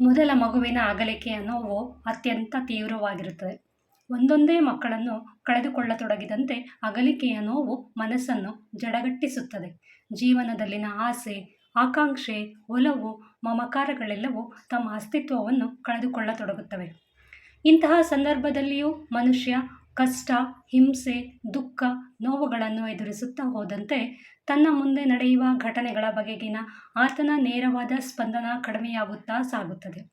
ಮೊದಲ ಮಗುವಿನ ಅಗಲಿಕೆಯ ನೋವು ಅತ್ಯಂತ ತೀವ್ರವಾಗಿರುತ್ತದೆ. ಒಂದೊಂದೇ ಮಕ್ಕಳನ್ನು ಕಳೆದುಕೊಳ್ಳತೊಡಗಿದಂತೆ ಅಗಲಿಕೆಯ ನೋವು ಮನಸ್ಸನ್ನು ಜಡಗಟ್ಟಿಸುತ್ತದೆ. ಜೀವನದಲ್ಲಿನ ಆಸೆ, ಆಕಾಂಕ್ಷೆ, ಒಲವು, ಮಮಕಾರಗಳೆಲ್ಲವೂ ತಮ್ಮ ಅಸ್ತಿತ್ವವನ್ನು ಕಳೆದುಕೊಳ್ಳತೊಡಗುತ್ತವೆ. ಇಂತಹ ಸಂದರ್ಭದಲ್ಲಿಯೂ ಮನುಷ್ಯ ಕಷ್ಟ, ಹಿಂಸೆ, ದುಃಖ ನೋವುಗಳನ್ನು ಎದುರಿಸುತ್ತಾ ಹೋದಂತೆ ತನ್ನ ಮುಂದೆ ನಡೆಯುವ ಘಟನೆಗಳ ಬಗೆಗಿನ ಆತನ ನೇರವಾದ ಸ್ಪಂದನ ಕಡಿಮೆಯಾಗುತ್ತಾ ಸಾಗುತ್ತದೆ.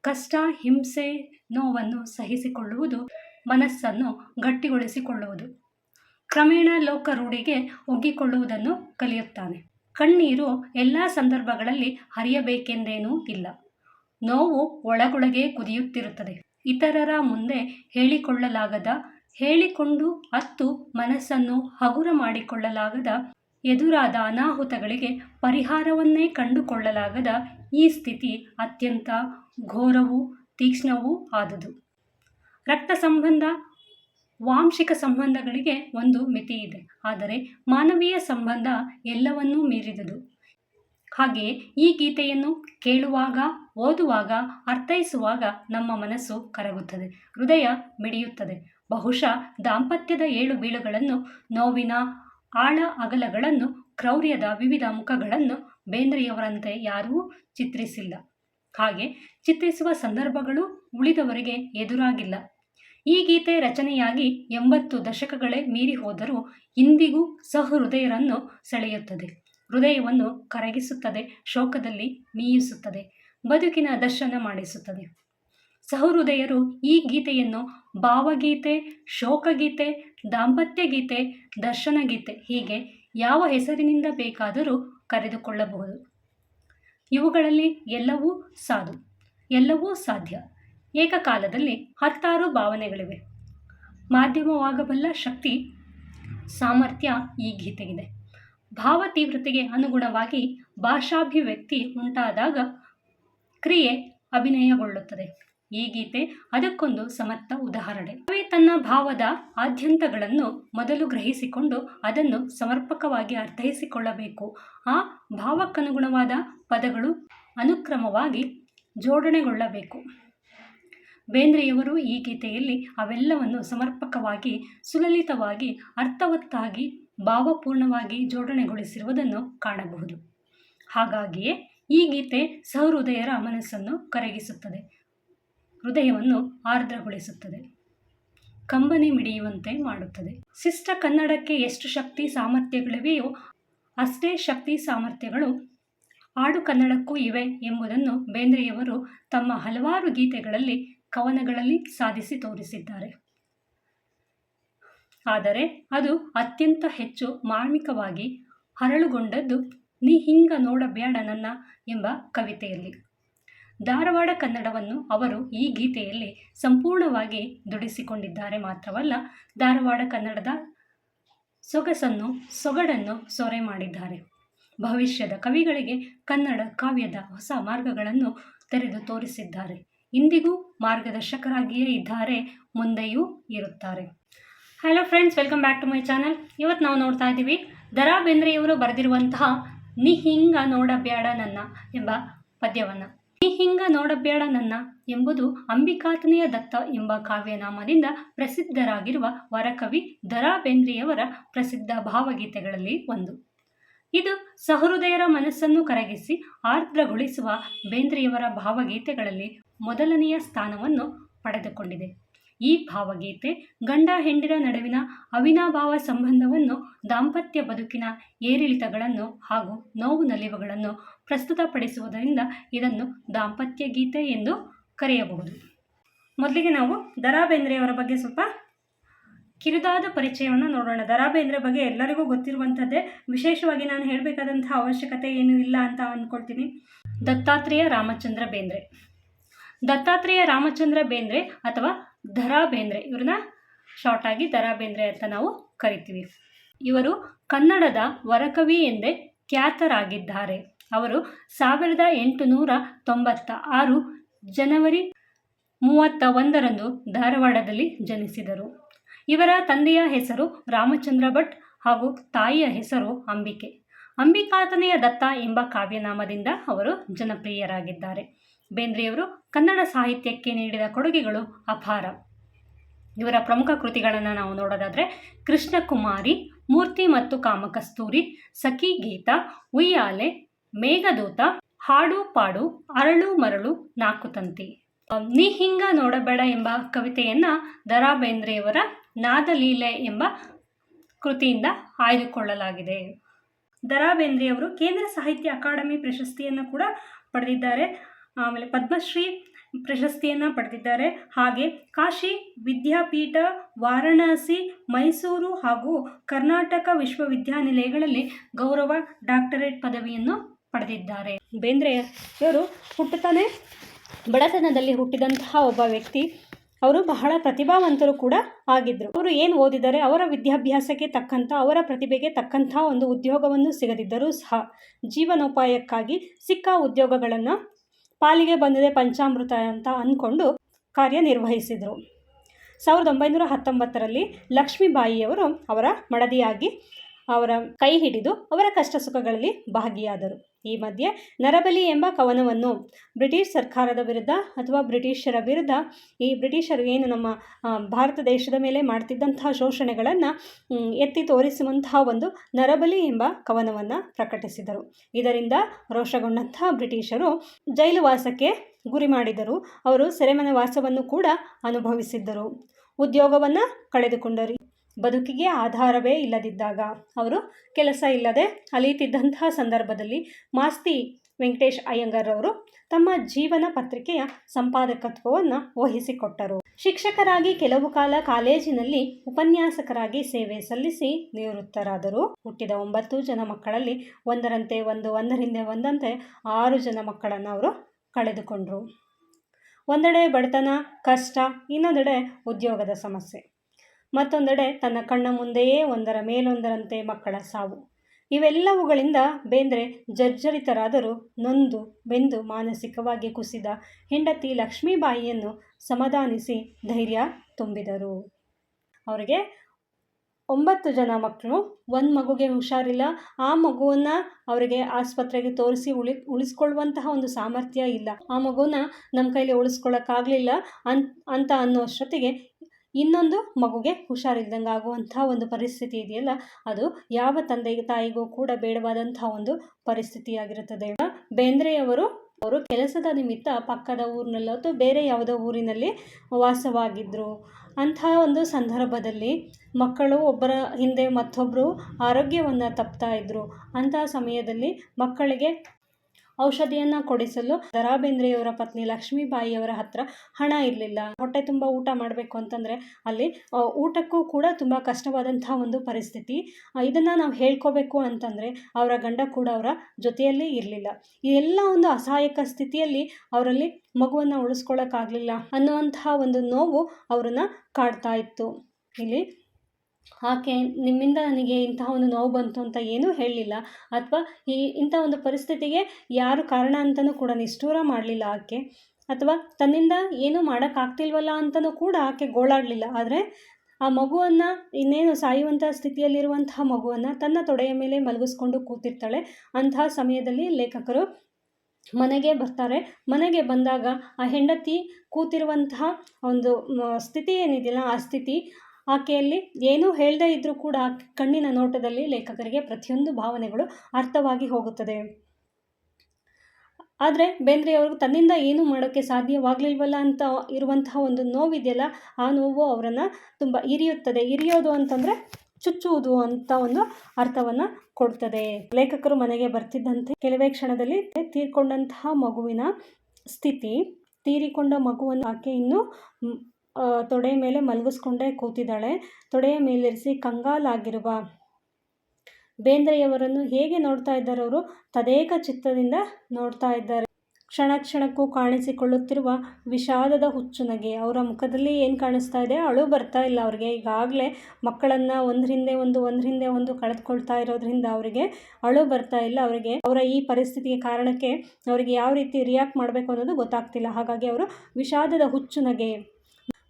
ಕಷ್ಟ, ಹಿಂಸೆ ನೋವನ್ನು ಸಹಿಸಿಕೊಳ್ಳುವುದು ಮನಸ್ಸನ್ನು ಗಟ್ಟಿಗೊಳಿಸಿಕೊಳ್ಳುವುದು. ಕ್ರಮೇಣ ಲೋಕ ರೂಢಿಗೆ ಒಗ್ಗಿಕೊಳ್ಳುವುದನ್ನು ಕಲಿಯುತ್ತಾನೆ. ಕಣ್ಣೀರು ಎಲ್ಲ ಸಂದರ್ಭಗಳಲ್ಲಿ ಹರಿಯಬೇಕೆಂದೇನೂ ಇಲ್ಲ. ನೋವು ಒಳಗೊಳಗೆ ಕುದಿಯುತ್ತಿರುತ್ತದೆ. ಇತರರ ಮುಂದೆ ಹೇಳಿಕೊಳ್ಳಲಾಗದ ಹೇಳಿಕೊಂಡು ಅತ್ತು ಮನಸ್ಸನ್ನು ಹಗುರ ಮಾಡಿಕೊಳ್ಳಲಾಗದ ಎದುರಾದ ಅನಾಹುತಗಳಿಗೆ ಪರಿಹಾರವನ್ನೇ ಕಂಡುಕೊಳ್ಳಲಾಗದ ಈ ಸ್ಥಿತಿ ಅತ್ಯಂತ ಘೋರವೂ ತೀಕ್ಷ್ಣವೂ ಆದುದು. ರಕ್ತ ಸಂಬಂಧ, ವಾಂಶಿಕ ಸಂಬಂಧಗಳಿಗೆ ಒಂದು ಮಿತಿ ಇದೆ ಆದರೆ ಮಾನವೀಯ ಸಂಬಂಧ ಎಲ್ಲವನ್ನೂ ಮೀರಿದುದು. ಹಾಗೆಯೇ ಈ ಗೀತೆಯನ್ನು ಕೇಳುವಾಗ, ಓದುವಾಗ, ಅರ್ಥೈಸುವಾಗ ನಮ್ಮ ಮನಸ್ಸು ಕರಗುತ್ತದೆ, ಹೃದಯ ಮಿಡಿಯುತ್ತದೆ. ಬಹುಶಃ ದಾಂಪತ್ಯದ ಏಳು ಬೀಳುಗಳನ್ನು, ನೋವಿನ ಆಳ ಅಗಲಗಳನ್ನು, ಕ್ರೌರ್ಯದ ವಿವಿಧ ಮುಖಗಳನ್ನು ಬೇಂದ್ರೆಯವರಂತೆ ಯಾರೂ ಚಿತ್ರಿಸಿಲ್ಲ. ಹಾಗೆ ಚಿತ್ರಿಸುವ ಸಂದರ್ಭಗಳು ಉಳಿದವರಿಗೆ ಎದುರಾಗಿಲ್ಲ. ಈ ಗೀತೆ ರಚನೆಯಾಗಿ ಎಂಬತ್ತು ದಶಕಗಳೇ ಮೀರಿ ಹೋದರೂ ಇಂದಿಗೂ ಸಹೃದಯರನ್ನು ಸೆಳೆಯುತ್ತದೆ. ಹೃದಯವನ್ನು ಕರಗಿಸುತ್ತದೆ, ಶೋಕದಲ್ಲಿ ಮೀಯಿಸುತ್ತದೆ ಬದುಕಿನ ದರ್ಶನ ಮಾಡಿಸುತ್ತದೆ. ಸಹೃದಯರು ಈ ಗೀತೆಯನ್ನು ಭಾವಗೀತೆ, ಶೋಕಗೀತೆ ದಾಂಪತ್ಯ ಗೀತೆ ದರ್ಶನ ಗೀತೆ ಹೀಗೆ ಯಾವ ಹೆಸರಿನಿಂದ ಬೇಕಾದರೂ ಕರೆದುಕೊಳ್ಳಬಹುದು. ಇವುಗಳಲ್ಲಿ ಎಲ್ಲವೂ ಸಾಧು, ಎಲ್ಲವೂ ಸಾಧ್ಯ. ಏಕಕಾಲದಲ್ಲಿ ಹತ್ತಾರು ಭಾವನೆಗಳಿವೆ. ಮಾಧ್ಯಮವಾಗಬಲ್ಲ ಶಕ್ತಿ, ಸಾಮರ್ಥ್ಯ ಈ ಗೀತೆಗಿದೆ. ಭಾವ ತೀವ್ರತೆಗೆ ಅನುಗುಣವಾಗಿ ಭಾಷಾಭಿವ್ಯಕ್ತಿ ಉಂಟಾದಾಗ ಕ್ರಿಯೆ ಅಭಿನಯಗೊಳ್ಳುತ್ತದೆ. ಈ ಗೀತೆ ಅದಕ್ಕೊಂದು ಸಮರ್ಥ ಉದಾಹರಣೆ. ಕವಿ ತನ್ನ ಭಾವದ ಆದ್ಯಂತಗಳನ್ನು ಮೊದಲು ಗ್ರಹಿಸಿಕೊಂಡು ಅದನ್ನು ಸಮರ್ಪಕವಾಗಿ ಅರ್ಥೈಸಿಕೊಳ್ಳಬೇಕು. ಆ ಭಾವಕ್ಕನುಗುಣವಾದ ಪದಗಳು ಅನುಕ್ರಮವಾಗಿ ಜೋಡಣೆಗೊಳ್ಳಬೇಕು. ಬೇಂದ್ರೆಯವರು ಈ ಗೀತೆಯಲ್ಲಿ ಅವೆಲ್ಲವನ್ನು ಸಮರ್ಪಕವಾಗಿ, ಸುಲಲಿತವಾಗಿ, ಅರ್ಥವತ್ತಾಗಿ, ಭಾವಪೂರ್ಣವಾಗಿ ಜೋಡಣೆಗೊಳಿಸಿರುವುದನ್ನು ಕಾಣಬಹುದು. ಹಾಗಾಗಿಯೇ ಈ ಗೀತೆ ಸಹೃದಯರ ಮನಸ್ಸನ್ನು ಕರಗಿಸುತ್ತದೆ. ಹೃದಯವನ್ನು ಆರ್ದ್ರಗೊಳಿಸುತ್ತದೆ. ಕಂಬನಿ ಮಿಡಿಯುವಂತೆ ಮಾಡುತ್ತದೆ. ಶಿಷ್ಟ ಕನ್ನಡಕ್ಕೆ ಎಷ್ಟು ಶಕ್ತಿ ಸಾಮರ್ಥ್ಯಗಳಿವೆಯೋ ಅಷ್ಟೇ ಶಕ್ತಿ ಸಾಮರ್ಥ್ಯಗಳು ಆಡು ಕನ್ನಡಕ್ಕೂ ಇವೆ ಎಂಬುದನ್ನು ಬೇಂದ್ರೆಯವರು ತಮ್ಮ ಹಲವಾರು ಗೀತೆಗಳಲ್ಲಿ ಕವನಗಳಲ್ಲಿ ಸಾಧಿಸಿ ತೋರಿಸಿದ್ದಾರೆ. ಆದರೆ ಅದು ಅತ್ಯಂತ ಹೆಚ್ಚು ಮಾರ್ಮಿಕವಾಗಿ ಹರಳುಗೊಂಡದ್ದು ನೀ ಹಿಂಗ ನೋಡಬೇಡ ನನ್ನ ಎಂಬ ಕವಿತೆಯಲ್ಲಿ. ಧಾರವಾಡ ಕನ್ನಡವನ್ನು ಅವರು ಈ ಗೀತೆಯಲ್ಲಿ ಸಂಪೂರ್ಣವಾಗಿ ದುಡಿಸಿಕೊಂಡಿದ್ದಾರೆ ಮಾತ್ರವಲ್ಲ, ಧಾರವಾಡ ಕನ್ನಡದ ಸೊಗಸನ್ನು, ಸೊಗಡನ್ನು ಸೊರೆ ಮಾಡಿದ್ದಾರೆ. ಭವಿಷ್ಯದ ಕವಿಗಳಿಗೆ ಕನ್ನಡ ಕಾವ್ಯದ ಹೊಸ ಮಾರ್ಗಗಳನ್ನು ತೆರೆದು ತೋರಿಸಿದ್ದಾರೆ. ಇಂದಿಗೂ ಮಾರ್ಗದರ್ಶಕರಾಗಿಯೇ ಇದ್ದಾರೆ, ಮುಂದೆಯೂ ಇರುತ್ತಾರೆ. Hello friends welcome back to my channel ಇವತ್ತು ನಾವು ನೋಡ್ತಾ ಇದ್ದೀವಿ ದರಾ ಬೇಂದ್ರೆಯವರು ಬರೆದಿರುವಂತಹ ನಿ ಹಿಂಗ ನೋಡಬ್ಯಾಡ ನನ್ನ ಎಂಬ ಪದ್ಯವನ್ನು. ನೀ ಹಿಂಗ ನೋಡಬೇಡ ನನ್ನ ಎಂಬುದು ಅಂಬಿಕಾತನೆಯ ದತ್ತ ಎಂಬ ಕಾವ್ಯನಾಮದಿಂದ ಪ್ರಸಿದ್ಧರಾಗಿರುವ ವರಕವಿ ದರಾ ಬೇಂದ್ರೆಯವರ ಪ್ರಸಿದ್ಧ ಭಾವಗೀತೆಗಳಲ್ಲಿ ಒಂದು. ಇದು ಸಹೃದಯರ ಮನಸ್ಸನ್ನು ಕರಗಿಸಿ ಆರ್ದ್ರಗೊಳಿಸುವ ಬೇಂದ್ರೆಯವರ ಭಾವಗೀತೆಗಳಲ್ಲಿ ಮೊದಲನೆಯ ಸ್ಥಾನವನ್ನು ಪಡೆದುಕೊಂಡಿದೆ. ಈ ಭಾವಗೀತೆ ಗಂಡ ಹೆಂಡಿರ ನಡುವಿನ ಅವಿನಾಭಾವ ಸಂಬಂಧವನ್ನು ದಾಂಪತ್ಯ ಬದುಕಿನ ಏರಿಳಿತಗಳನ್ನು ಹಾಗೂ ನೋವು ನಲಿವುಗಳನ್ನು ಪ್ರಸ್ತುತಪಡಿಸುವುದರಿಂದ ಇದನ್ನು ದಾಂಪತ್ಯ ಗೀತೆ ಎಂದು ಕರೆಯಬಹುದು. ಮೊದಲಿಗೆ ನಾವು ದರಾ ಬೇಂದ್ರೆಯವರ ಬಗ್ಗೆ ಸ್ವಲ್ಪ ಕಿರಿದಾದ ಪರಿಚಯವನ್ನು ನೋಡೋಣ. ದರಾ ಬೇಂದ್ರೆ ಬಗ್ಗೆ ಎಲ್ಲರಿಗೂ ಗೊತ್ತಿರುವಂಥದ್ದೇ, ವಿಶೇಷವಾಗಿ ನಾನು ಹೇಳಬೇಕಾದಂಥ ಅವಶ್ಯಕತೆ ಏನೂ ಇಲ್ಲ ಅಂತ ಅಂದ್ಕೊಳ್ತೀನಿ. ದತ್ತಾತ್ರೇಯ ರಾಮಚಂದ್ರ ಬೇಂದ್ರೆ. ದತ್ತಾತ್ರೇಯ ರಾಮಚಂದ್ರ ಬೇಂದ್ರೆ ಅಥವಾ ದರಾ ಬೇಂದ್ರೆ ಇವ್ರನ್ನ ಶಾರ್ಟ್ ಆಗಿ ದರಾ ಬೇಂದ್ರೆ ಅಂತ ನಾವು ಕರಿತೀವಿ. ಇವರು ಕನ್ನಡದ ವರಕವಿ ಎಂದೇ ಖ್ಯಾತರಾಗಿದ್ದಾರೆ. ಅವರು ಸಾವಿರದ ಎಂಟುನೂರ ತೊಂಬತ್ತ ಆರು ಜನವರಿ ಮೂವತ್ತ ಒಂದರಂದು ಧಾರವಾಡದಲ್ಲಿ ಜನಿಸಿದರು. ಇವರ ತಂದೆಯ ಹೆಸರು ರಾಮಚಂದ್ರ ಭಟ್ ಹಾಗೂ ತಾಯಿಯ ಹೆಸರು ಅಂಬಿಕೆ. ಅಂಬಿಕಾತನೆಯ ದತ್ತ ಎಂಬ ಕಾವ್ಯನಾಮದಿಂದ ಅವರು ಜನಪ್ರಿಯರಾಗಿದ್ದಾರೆ. ಬೇಂದ್ರೆಯವರು ಕನ್ನಡ ಸಾಹಿತ್ಯಕ್ಕೆ ನೀಡಿದ ಕೊಡುಗೆಗಳು ಅಪಾರ. ಇವರ ಪ್ರಮುಖ ಕೃತಿಗಳನ್ನು ನಾವು ನೋಡೋದಾದರೆ ಕೃಷ್ಣಕುಮಾರಿ, ಮೂರ್ತಿ ಮತ್ತು ಕಾಮಕಸ್ತೂರಿ, ಸಖಿ ಗೀತ, ಉಯ್ಯಾಲೆ ಮೇಘದೂತ ಹಾಡು ಪಾಡು ಅರಳು ಮರಳು ನಾಲ್ಕು ತಂತಿ. ನೀ ಹಿಂಗ ನೋಡಬೇಡ ಎಂಬ ಕವಿತೆಯನ್ನು ದರಾ ಬೇಂದ್ರೆಯವರ ನಾದಲೀಲೆ ಎಂಬ ಕೃತಿಯಿಂದ ಆಯ್ದುಕೊಳ್ಳಲಾಗಿದೆ. ದರಾ ಬೇಂದ್ರೆಯವರು ಕೇಂದ್ರ ಸಾಹಿತ್ಯ ಅಕಾಡೆಮಿ ಪ್ರಶಸ್ತಿಯನ್ನು ಕೂಡ ಪಡೆದಿದ್ದಾರೆ. ಆಮೇಲೆ ಪದ್ಮಶ್ರೀ ಪ್ರಶಸ್ತಿಯನ್ನು ಪಡೆದಿದ್ದಾರೆ. ಹಾಗೆ ಕಾಶಿ ವಿದ್ಯಾಪೀಠ, ವಾರಣಾಸಿ, ಮೈಸೂರು ಹಾಗೂ ಕರ್ನಾಟಕ ವಿಶ್ವವಿದ್ಯಾನಿಲಯಗಳಲ್ಲಿ ಗೌರವ ಡಾಕ್ಟರೇಟ್ ಪದವಿಯನ್ನು ಪಡೆದಿದ್ದಾರೆ. ಬೇಂದ್ರೆಯವರು ಹುಟ್ಟುತ್ತಾನೆ. ಬಡತನದಲ್ಲಿ ಹುಟ್ಟಿದಂತಹ ಒಬ್ಬ ವ್ಯಕ್ತಿ. ಅವರು ಬಹಳ ಪ್ರತಿಭಾವಂತರು ಕೂಡ ಆಗಿದ್ದರು ಅವರು ಏನು ಓದಿದ್ದಾರೆ? ಅವರ ವಿದ್ಯಾಭ್ಯಾಸಕ್ಕೆ ತಕ್ಕಂಥ, ಅವರ ಪ್ರತಿಭೆಗೆ ತಕ್ಕಂಥ ಒಂದು ಉದ್ಯೋಗವನ್ನು ಸಿಗದಿದ್ದರೂ ಸಹ ಜೀವನೋಪಾಯಕ್ಕಾಗಿ ಸಿಕ್ಕ ಉದ್ಯೋಗಗಳನ್ನು ಪಾಲಿಗೆ ಬಂದಿದೆ ಪಂಚಾಮೃತ ಅಂತ ಅಂದ್ಕೊಂಡು ಕಾರ್ಯನಿರ್ವಹಿಸಿದರು ಸಾವಿರದ ಒಂಬೈನೂರ ಹತ್ತೊಂಬತ್ತರಲ್ಲಿ ಲಕ್ಷ್ಮೀಬಾಯಿಯವರು ಅವರ ಮಡದಿಯಾಗಿ ಅವರ ಕೈ ಹಿಡಿದು ಅವರ ಕಷ್ಟ ಸುಖಗಳಲ್ಲಿ ಭಾಗಿಯಾದರು. ಈ ಮಧ್ಯೆ ನರಬಲಿ ಎಂಬ ಕವನವನ್ನು ಬ್ರಿಟಿಷ್ ಸರ್ಕಾರದ ವಿರುದ್ಧ ಅಥವಾ ಬ್ರಿಟಿಷರ ವಿರುದ್ಧ ಈ ಬ್ರಿಟಿಷರು ಏನು ನಮ್ಮ ಭಾರತ ದೇಶದ ಮೇಲೆ ಮಾಡ್ತಿದ್ದಂತಹ ಶೋಷಣೆಗಳನ್ನು ಎತ್ತಿ ತೋರಿಸುವಂತಹ ಒಂದು ನರಬಲಿ ಎಂಬ ಕವನವನ್ನು ಪ್ರಕಟಿಸಿದರು. ಇದರಿಂದ ರೋಷಗೊಂಡಂತಹ ಬ್ರಿಟಿಷರು ಜೈಲುವಾಸಕ್ಕೆ ಗುರಿ ಮಾಡಿದರು. ಅವರು ಸೆರೆಮನೆ ವಾಸವನ್ನು ಕೂಡ ಅನುಭವಿಸಿದ್ದರು. ಉದ್ಯೋಗವನ್ನು ಕಳೆದುಕೊಂಡರು. ಬದುಕಿಗೆ ಆಧಾರವೇ ಇಲ್ಲದಿದ್ದಾಗ ಅವರು ಕೆಲಸ ಇಲ್ಲದೆ ಅಲಿಯುತ್ತಿದ್ದಂತಹ ಸಂದರ್ಭದಲ್ಲಿ ಮಾಸ್ತಿ ವೆಂಕಟೇಶ್ ಅಯ್ಯಂಗಾರ್ ಅವರು ತಮ್ಮ ಜೀವನ ಪತ್ರಿಕೆಯ ಸಂಪಾದಕತ್ವವನ್ನು ವಹಿಸಿಕೊಟ್ಟರು. ಶಿಕ್ಷಕರಾಗಿ ಕೆಲವು ಕಾಲ ಕಾಲೇಜಿನಲ್ಲಿ ಉಪನ್ಯಾಸಕರಾಗಿ ಸೇವೆ ಸಲ್ಲಿಸಿ ನಿವೃತ್ತರಾದರು. ಹುಟ್ಟಿದ ಒಂಬತ್ತು ಜನ ಮಕ್ಕಳಲ್ಲಿ ಒಂದರಂತೆ ಒಂದು, ಒಂದರಿಂದ ಒಂದಂತೆ ಆರು ಜನ ಮಕ್ಕಳನ್ನು ಅವರು ಕಳೆದುಕೊಂಡರು. ಒಂದೆಡೆ ಬಡತನ, ಕಷ್ಟ, ಇನ್ನೊಂದೆಡೆ ಉದ್ಯೋಗದ ಸಮಸ್ಯೆ. ಮತ್ತೊಂದೆಡೆ ತನ್ನ ಕಣ್ಣ ಮುಂದೆಯೇ ಒಂದರ ಮೇಲೊಂದರಂತೆ ಮಕ್ಕಳ ಸಾವು. ಇವೆಲ್ಲವುಗಳಿಂದ ಬೇಂದ್ರೆ ಜರ್ಜರಿತರಾದರೂ ನೊಂದು ಬೆಂದು ಮಾನಸಿಕವಾಗಿ ಕುಸಿದ ಹೆಂಡತಿ ಲಕ್ಷ್ಮೀಬಾಯಿಯನ್ನು ಸಮಾಧಾನಿಸಿ ಧೈರ್ಯ ತುಂಬಿದರು. ಅವರಿಗೆ ಒಂಬತ್ತು ಜನ ಮಕ್ಕಳು. ಒಂದು ಮಗುಗೆ ಹುಷಾರಿಲ್ಲ. ಆ ಮಗುವನ್ನು ಅವರಿಗೆ ಆಸ್ಪತ್ರೆಗೆ ತೋರಿಸಿ ಉಳಿ, ಉಳಿಸ್ಕೊಳ್ಳುವಂತಹ ಒಂದು ಸಾಮರ್ಥ್ಯ ಇಲ್ಲ. ಆ ಮಗುನ ನಮ್ಮ ಕೈಲಿ ಉಳಿಸ್ಕೊಳ್ಳೋಕ್ಕಾಗಲಿಲ್ಲ ಅಂತ ಅಂತ ಅನ್ನೋಷ್ಟೊತ್ತಿಗೆ ಇನ್ನೊಂದು ಮಗುಗೆ ಹುಷಾರಿಲ್ದಂಗೆ ಆಗುವಂಥ ಒಂದು ಪರಿಸ್ಥಿತಿ ಇದೆಯಲ್ಲ, ಅದು ಯಾವ ತಂದೆ ತಾಯಿಗೂ ಕೂಡ ಬೇಡವಾದಂಥ ಒಂದು ಪರಿಸ್ಥಿತಿಯಾಗಿರುತ್ತದೆ. ಬೇಂದ್ರೆಯವರು ಅವರು ಕೆಲಸದ ನಿಮಿತ್ತ ಪಕ್ಕದ ಊರಿನಲ್ಲಿ ಅಥವಾ ಬೇರೆ ಯಾವುದೋ ಊರಿನಲ್ಲಿ ವಾಸವಾಗಿದ್ದರು ಅಂಥ ಒಂದು ಸಂದರ್ಭದಲ್ಲಿ ಮಕ್ಕಳು ಒಬ್ಬರ ಹಿಂದೆ ಮತ್ತೊಬ್ಬರು ಆರೋಗ್ಯವನ್ನು ತಪ್ತಾ ಇದ್ದರು ಅಂತಹ ಸಮಯದಲ್ಲಿ ಮಕ್ಕಳಿಗೆ ಔಷಧಿಯನ್ನು ಕೊಡಿಸಲು ದರಾ ಬೇಂದ್ರೆಯವರ ಪತ್ನಿ ಲಕ್ಷ್ಮೀಬಾಯಿಯವರ ಹತ್ರ ಹಣ ಇರಲಿಲ್ಲ. ಹೊಟ್ಟೆ ತುಂಬ ಊಟ ಮಾಡಬೇಕು ಅಂತಂದರೆ ಅಲ್ಲಿ ಊಟಕ್ಕೂ ಕೂಡ ತುಂಬ ಕಷ್ಟವಾದಂಥ ಒಂದು ಪರಿಸ್ಥಿತಿ. ಇದನ್ನು ನಾವು ಹೇಳ್ಕೋಬೇಕು ಅಂತಂದರೆ ಅವರ ಗಂಡ ಕೂಡ ಅವರ ಜೊತೆಯಲ್ಲೇ ಇರಲಿಲ್ಲ. ಎಲ್ಲ ಒಂದು ಅಸಹಾಯಕ ಸ್ಥಿತಿಯಲ್ಲಿ ಅವರಲ್ಲಿ ಮಗುವನ್ನು ಉಳಿಸ್ಕೊಳ್ಳೋಕ್ಕಾಗಲಿಲ್ಲ ಅನ್ನುವಂತಹ ಒಂದು ನೋವು ಅವರನ್ನು ಕಾಡ್ತಾ ಇತ್ತು. ಇಲ್ಲಿ ಆಕೆ ನಿಮ್ಮಿಂದ ನನಗೆ ಇಂತಹ ಒಂದು ನೋವು ಬಂತು ಅಂತ ಏನೂ ಹೇಳಲಿಲ್ಲ. ಅಥವಾ ಈ ಇಂಥ ಒಂದು ಪರಿಸ್ಥಿತಿಗೆ ಯಾರು ಕಾರಣ ಅಂತಲೂ ಕೂಡ ನಿಷ್ಠೂರ ಮಾಡಲಿಲ್ಲ ಆಕೆ. ಅಥವಾ ತನ್ನಿಂದ ಏನೂ ಮಾಡೋಕ್ಕಾಗ್ತಿಲ್ವಲ್ಲ ಅಂತಲೂ ಕೂಡ ಆಕೆ ಗೋಳಾಡಲಿಲ್ಲ. ಆದರೆ ಆ ಮಗುವನ್ನು, ಇನ್ನೇನು ಸಾಯುವಂಥ ಸ್ಥಿತಿಯಲ್ಲಿರುವಂತಹ ಮಗುವನ್ನು ತನ್ನ ತೊಡೆಯ ಮೇಲೆ ಮಲಗಿಸ್ಕೊಂಡು ಕೂತಿರ್ತಾಳೆ. ಅಂತಹ ಸಮಯದಲ್ಲಿ ಲೇಖಕರು ಮನೆಗೆ ಬರ್ತಾರೆ. ಮನೆಗೆ ಬಂದಾಗ ಆ ಹೆಂಡತಿ ಕೂತಿರುವಂತಹ ಒಂದು ಸ್ಥಿತಿ ಏನಿದೆಯಲ್ಲ, ಆ ಸ್ಥಿತಿ ಆಕೆಯಲ್ಲಿ ಏನೂ ಹೇಳದೇ ಇದ್ದರೂ ಕೂಡ ಕಣ್ಣಿನ ನೋಟದಲ್ಲಿ ಲೇಖಕರಿಗೆ ಪ್ರತಿಯೊಂದು ಭಾವನೆಗಳು ಅರ್ಥವಾಗಿ ಹೋಗುತ್ತದೆ. ಆದರೆ ಬೇಂದ್ರೆ ಅವರು ತನ್ನಿಂದ ಏನೂ ಮಾಡೋಕ್ಕೆ ಸಾಧ್ಯವಾಗಲಿಲ್ವಲ್ಲ ಅಂತ ಇರುವಂತಹ ಒಂದು ನೋವಿದೆಯಲ್ಲ, ಆ ನೋವು ಅವರನ್ನು ತುಂಬ ಇರಿಯುತ್ತದೆ. ಇರಿಯೋದು ಅಂತಂದರೆ ಚುಚ್ಚುವುದು ಅಂತ ಒಂದು ಅರ್ಥವನ್ನು ಕೊಡ್ತದೆ. ಲೇಖಕರು ಮನೆಗೆ ಬರ್ತಿದ್ದಂತೆ ಕೆಲವೇ ಕ್ಷಣದಲ್ಲಿ ತೀರ್ಕೊಂಡಂತಹ ಮಗುವಿನ ಸ್ಥಿತಿ, ತೀರಿಕೊಂಡ ಮಗುವನ್ನು ಆಕೆ ಇನ್ನು ತೊಡೆ ಮೇಲೆ ಮಲಗಿಸ್ಕೊಂಡೇ ಕೂತಿದ್ದಾಳೆ. ತೊಡೆಯ ಮೇಲಿರಿಸಿ ಕಂಗಾಲಾಗಿರುವ ಬೇಂದ್ರೆಯವರನ್ನು ಹೇಗೆ ನೋಡ್ತಾ ಇದ್ದಾರೆ ಅವರು? ತದೇಕ ಚಿತ್ತದಿಂದ ನೋಡ್ತಾ ಇದ್ದಾರೆ. ಕ್ಷಣ ಕ್ಷಣಕ್ಕೂ ಕಾಣಿಸಿಕೊಳ್ಳುತ್ತಿರುವ ವಿಷಾದದ ಹುಚ್ಚುನಗೆ. ಅವರ ಮುಖದಲ್ಲಿ ಏನು ಕಾಣಿಸ್ತಾ ಇದೆ? ಅಳು ಬರ್ತಾ ಇಲ್ಲ ಅವ್ರಿಗೆ. ಈಗಾಗಲೇ ಮಕ್ಕಳನ್ನು ಒಂದ್ರ ಹಿಂದೆ ಒಂದು ಒಂದ್ರ ಹಿಂದೆ ಒಂದು ಕಳೆದುಕೊಳ್ತಾ ಇರೋದ್ರಿಂದ ಅವರಿಗೆ ಅಳು ಬರ್ತಾ ಇಲ್ಲ. ಅವರಿಗೆ ಅವರ ಈ ಪರಿಸ್ಥಿತಿಗೆ ಕಾರಣಕ್ಕೆ ಅವರಿಗೆ ಯಾವ ರೀತಿ ರಿಯಾಕ್ಟ್ ಮಾಡಬೇಕು ಅನ್ನೋದು ಗೊತ್ತಾಗ್ತಿಲ್ಲ. ಹಾಗಾಗಿ ಅವರು ವಿಷಾದದ ಹುಚ್ಚುನಗೆ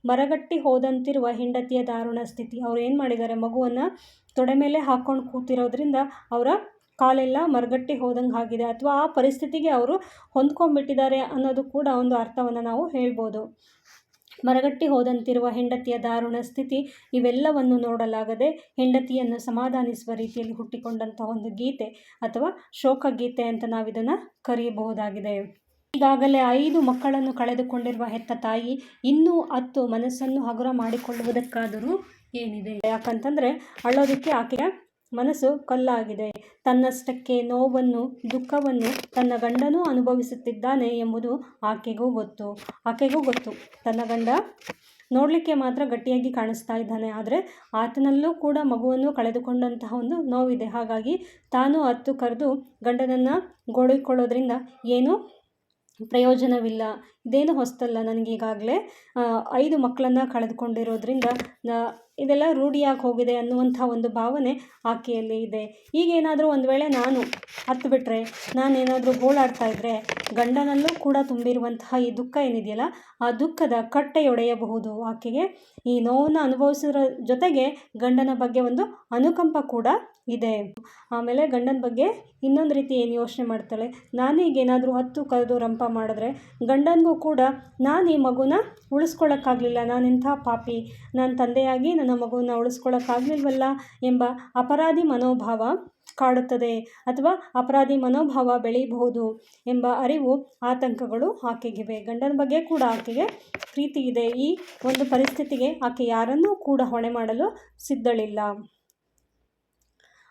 ಮರಗಟ್ಟಿ ಹೋದಂತಿರುವ ಹೆಂಡತಿಯ ದಾರುಣ ಸ್ಥಿತಿ. ಅವ್ರು ಏನು ಮಾಡಿದ್ದಾರೆ? ಮಗುವನ್ನು ತೊಡೆ ಮೇಲೆ ಹಾಕ್ಕೊಂಡು ಕೂತಿರೋದ್ರಿಂದ ಅವರ ಕಾಲೆಲ್ಲ ಮರಗಟ್ಟಿ ಹೋದಂಗೆ ಆಗಿದೆ. ಅಥವಾ ಆ ಪರಿಸ್ಥಿತಿಗೆ ಅವರು ಹೊಂದ್ಕೊಂಡ್ಬಿಟ್ಟಿದ್ದಾರೆ ಅನ್ನೋದು ಕೂಡ ಒಂದು ಅರ್ಥವನ್ನು ನಾವು ಹೇಳ್ಬೋದು. ಮರಗಟ್ಟಿ ಹೋದಂತಿರುವ ಹೆಂಡತಿಯ ದಾರುಣ ಸ್ಥಿತಿ ಇವೆಲ್ಲವನ್ನು ನೋಡಲಾಗದೆ ಹೆಂಡತಿಯನ್ನು ಸಮಾಧಾನಿಸುವ ರೀತಿಯಲ್ಲಿ ಹುಟ್ಟಿಕೊಂಡಂಥ ಒಂದು ಗೀತೆ ಅಥವಾ ಶೋಕ ಗೀತೆ ಅಂತ ನಾವಿದನ್ನು ಕರೆಯಬಹುದಾಗಿದೆ ಈಗಾಗಲೇ ಐದು ಮಕ್ಕಳನ್ನು ಕಳೆದುಕೊಂಡಿರುವ ಹೆತ್ತ ತಾಯಿ ಇನ್ನೂ ಹತ್ತು ಮನಸ್ಸನ್ನು ಹಗುರ ಮಾಡಿಕೊಳ್ಳುವುದಕ್ಕಾದರೂ ಏನಿದೆ? ಯಾಕಂತಂದರೆ ಅಳೋದಕ್ಕೆ ಆಕೆಯ ಮನಸ್ಸು ಕಲ್ಲಾಗಿದೆ. ತನ್ನಷ್ಟಕ್ಕೆ ನೋವನ್ನು, ದುಃಖವನ್ನು ತನ್ನ ಗಂಡನೂ ಅನುಭವಿಸುತ್ತಿದ್ದಾನೆ ಎಂಬುದು ಆಕೆಗೂ ಗೊತ್ತು. ಆಕೆಗೂ ಗೊತ್ತು. ತನ್ನ ಗಂಡ ನೋಡಲಿಕ್ಕೆ ಮಾತ್ರ ಗಟ್ಟಿಯಾಗಿ ಕಾಣಿಸ್ತಾ ಇದ್ದಾನೆ. ಆದರೆ ಆತನಲ್ಲೂ ಕೂಡ ಮಗುವನ್ನು ಕಳೆದುಕೊಂಡಂತಹ ಒಂದು ನೋವಿದೆ. ಹಾಗಾಗಿ ತಾನು ಹತ್ತು ಕರೆದು ಗಂಡನನ್ನು ಗೋಳಿಕೊಳ್ಳೋದ್ರಿಂದ ಏನು ಪ್ರಯೋಜನವಿಲ್ಲ. ಇದೇನು ಹೊಸ್ತಲ್ಲ ನನಗೀಗಾಗಲೇ ಐದು ಮಕ್ಕಳನ್ನು ಕಳೆದುಕೊಂಡಿರೋದ್ರಿಂದ ಇದೆಲ್ಲ ರೂಢಿಯಾಗಿ ಹೋಗಿದೆ ಅನ್ನುವಂಥ ಒಂದು ಭಾವನೆ ಆಕೆಯಲ್ಲಿ ಇದೆ. ಈಗೇನಾದರೂ ಒಂದು ವೇಳೆ ನಾನು ಹತ್ತು ಬಿಟ್ಟರೆ ನಾನೇನಾದರೂ ಗೋಳಾಡ್ತಾ ಇದ್ದರೆ ಗಂಡನಲ್ಲೂ ಕೂಡ ತುಂಬಿರುವಂತಹ ಈ ದುಃಖ ಏನಿದೆಯಲ್ಲ, ಆ ದುಃಖದ ಕಟ್ಟೆಯೊಡೆಯಬಹುದು ಆಕೆಗೆ. ಈ ನೋವನ್ನು ಅನುಭವಿಸಿರೋ ಜೊತೆಗೆ ಗಂಡನ ಬಗ್ಗೆ ಒಂದು ಅನುಕಂಪ ಕೂಡ ಇದೆ. ಆಮೇಲೆ ಗಂಡನ ಬಗ್ಗೆ ಇನ್ನೊಂದು ರೀತಿ ಏನು ಯೋಚನೆ ಮಾಡ್ತಾಳೆ? ನಾನೀಗೇನಾದರೂ ಹತ್ತು ಕರೆದು ರಂಪ ಮಾಡಿದ್ರೆ ಗಂಡನಿಗೂ ಕೂಡ ನಾನು ಈ ಮಗುನ ಉಳಿಸ್ಕೊಳ್ಳೋಕ್ಕಾಗಲಿಲ್ಲ ಇಂಥ ಪಾಪಿ. ನನ್ನ ತಂದೆಯಾಗಿ ನನ್ನ ಮಗುನ ಉಳಿಸ್ಕೊಳ್ಳೋಕ್ಕಾಗಲಿಲ್ವಲ್ಲ ಎಂಬ ಅಪರಾಧಿ ಮನೋಭಾವ ಕಾಡುತ್ತದೆ ಅಥವಾ ಅಪರಾಧಿ ಮನೋಭಾವ ಬೆಳೆಯಬಹುದು ಎಂಬ ಅರಿವು ಆತಂಕಗಳು ಆಕೆಗಿವೆ. ಗಂಡನ ಬಗ್ಗೆ ಕೂಡ ಆಕೆಗೆ ಪ್ರೀತಿ ಇದೆ. ಈ ಒಂದು ಪರಿಸ್ಥಿತಿಗೆ ಆಕೆ ಯಾರನ್ನೂ ಕೂಡ ಹೊಣೆ ಮಾಡಲು ಸಿದ್ಧಳಿಲ್ಲ.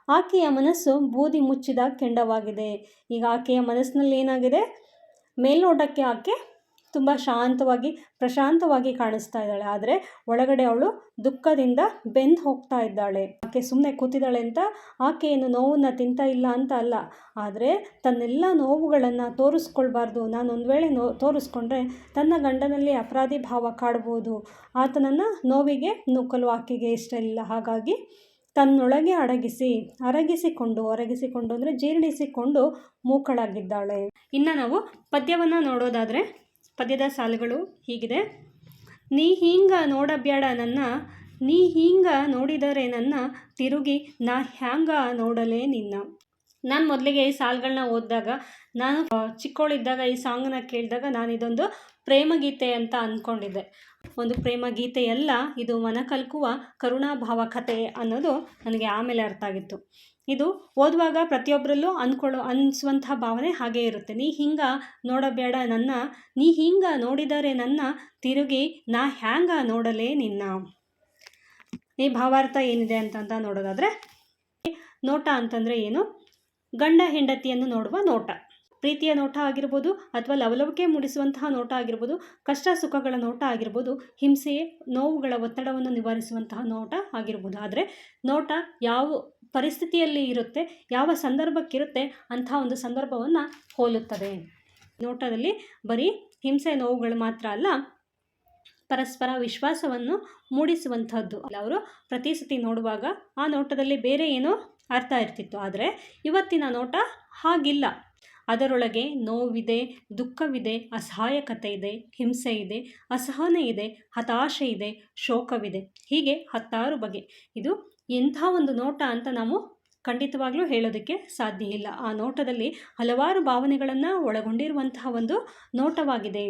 ಆಕೆಯ ಮನಸ್ಸು ಬೂದಿ ಮುಚ್ಚಿದ ಕೆಂಡವಾಗಿದೆ. ಈಗ ಆಕೆಯ ಮನಸ್ಸಿನಲ್ಲಿ ಏನಾಗಿದೆ? ಮೇಲ್ನೋಟಕ್ಕೆ ಆಕೆ ತುಂಬ ಶಾಂತವಾಗಿ, ಪ್ರಶಾಂತವಾಗಿ ಕಾಣಿಸ್ತಾ ಇದ್ದಾಳೆ. ಆದರೆ ಒಳಗಡೆ ಅವಳು ದುಃಖದಿಂದ ಬೆಂದು ಹೋಗ್ತಾ ಇದ್ದಾಳೆ. ಆಕೆ ಸುಮ್ಮನೆ ಕೂತಿದ್ದಾಳೆ ಅಂತ ಆಕೆಯನ್ನು ನೋವನ್ನು ತಿಂತ ಇಲ್ಲ ಅಂತ ಅಲ್ಲ. ಆದರೆ ತನ್ನೆಲ್ಲ ನೋವುಗಳನ್ನು ತೋರಿಸ್ಕೊಳ್ಬಾರ್ದು. ನಾನು ಒಂದು ವೇಳೆ ನೋ, ತೋರಿಸ್ಕೊಂಡ್ರೆ ತನ್ನ ಗಂಡನಲ್ಲಿ ಅಪರಾಧಿ ಭಾವ ಕಾಡ್ಬೋದು. ಆತನನ್ನು ನೋವಿಗೆ ನೂಕಲು ಆಕೆಗೆ ಇಷ್ಟ ಇಲ್ಲ. ಹಾಗಾಗಿ ತನ್ನೊಳಗೆ ಅಡಗಿಸಿ, ಅರಗಿಸಿಕೊಂಡು ಅರಗಿಸಿಕೊಂಡು ಅಂದರೆ ಜೀರ್ಣಿಸಿಕೊಂಡು ಮೂಕಳಾಗಿದ್ದಾಳೆ. ಇನ್ನು ನಾವು ಪದ್ಯವನ್ನು ನೋಡೋದಾದರೆ, ಪದ್ಯದ ಸಾಲುಗಳು ಹೀಗಿದೆ. ನೀ ಹಿಂಗ ನೋಡಬ್ಯಾಡ ನನ್ನ, ನೀ ಹಿಂಗ ನೋಡಿದರೆ ನನ್ನ, ತಿರುಗಿ ನಾ ಹ್ಯಾಂಗ ನೋಡಲೇ ನಿನ್ನ? ನಾನು ಮೊದಲಿಗೆ ಈ ಸಾಲುಗಳನ್ನ ಓದಿದಾಗ, ನಾನು ಚಿಕ್ಕವಳಿದ್ದಾಗ ಈ ಸಾಂಗನ್ನ ಕೇಳಿದಾಗ ನಾನು ಇದೊಂದು ಪ್ರೇಮಗೀತೆ ಅಂತ ಅಂದ್ಕೊಂಡಿದ್ದೆ ಒಂದು ಪ್ರೇಮ ಗೀತೆಯಲ್ಲ ಇದು ಮನಕಲ್ಕುವ ಕರುಣಾಭಾವ ಕಥೆ ಅನ್ನೋದು ನನಗೆ ಆಮೇಲೆ ಅರ್ಥ ಆಗಿತ್ತು. ಇದು ಓದುವಾಗ ಪ್ರತಿಯೊಬ್ಬರಲ್ಲೂ ಅಂದ್ಕೊಳ್ಳೋ ಅನಿಸುವಂಥ ಭಾವನೆ ಹಾಗೆ ಇರುತ್ತೆ. ನೀ ಹಿಂಗ ನೋಡಬೇಡ ನನ್ನ, ನೀ ಹಿಂಗ ನೋಡಿದರೆ ನನ್ನ, ತಿರುಗಿ ನಾ ಹ್ಯಾಂಗ ನೋಡಲೇ ನಿನ್ನ? ಈ ಭಾವಾರ್ಥ ಏನಿದೆ ಅಂತಂತ ನೋಡೋದಾದರೆ, ನೋಟ ಅಂತಂದರೆ ಏನು? ಗಂಡ ಹೆಂಡತಿಯನ್ನು ನೋಡುವ ನೋಟ. ಪ್ರೀತಿಯ ನೋಟ ಆಗಿರ್ಬೋದು ಅಥವಾ ಲವಲವಿಕೆ ಮೂಡಿಸುವಂತಹ ನೋಟ ಆಗಿರ್ಬೋದು, ಕಷ್ಟ ಸುಖಗಳ ನೋಟ ಆಗಿರ್ಬೋದು, ಹಿಂಸೆ, ನೋವುಗಳ ಒತ್ತಡವನ್ನು ನಿವಾರಿಸುವಂತಹ ನೋಟ ಆಗಿರ್ಬೋದು. ಆದರೆ ನೋಟ ಯಾವ ಪರಿಸ್ಥಿತಿಯಲ್ಲಿ ಇರುತ್ತೆ, ಯಾವ ಸಂದರ್ಭಕ್ಕಿರುತ್ತೆ ಅಂತಹ ಒಂದು ಸಂದರ್ಭವನ್ನು ಹೋಲುತ್ತದೆ. ನೋಟದಲ್ಲಿ ಬರೀ ಹಿಂಸೆ, ನೋವುಗಳು ಮಾತ್ರ ಅಲ್ಲ, ಪರಸ್ಪರ ವಿಶ್ವಾಸವನ್ನು ಮೂಡಿಸುವಂಥದ್ದು. ಅವರು ಪ್ರತಿ ಸತಿ ನೋಡುವಾಗ ಆ ನೋಟದಲ್ಲಿ ಬೇರೆ ಏನೋ ಅರ್ಥ ಇರ್ತಿತ್ತು. ಆದರೆ ಇವತ್ತಿನ ನೋಟ ಹಾಗಿಲ್ಲ. ಅದರೊಳಗೆ ನೋವಿದೆ, ದುಃಖವಿದೆ, ಅಸಹಾಯಕತೆ ಇದೆ, ಹಿಂಸೆ ಇದೆ, ಅಸಹನೆ ಇದೆ, ಹತಾಶೆ ಇದೆ, ಶೋಕವಿದೆ. ಹೀಗೆ ಹತ್ತಾರು ಬಗೆ. ಇದು ಎಂಥ ಒಂದು ನೋಟ ಅಂತ ನಾವು ಖಂಡಿತವಾಗ್ಲೂ ಹೇಳೋದಕ್ಕೆ ಸಾಧ್ಯ ಇಲ್ಲ. ಆ ನೋಟದಲ್ಲಿ ಹಲವಾರು ಭಾವನೆಗಳನ್ನು ಒಳಗೊಂಡಿರುವಂತಹ ಒಂದು ನೋಟವಾಗಿದೆ.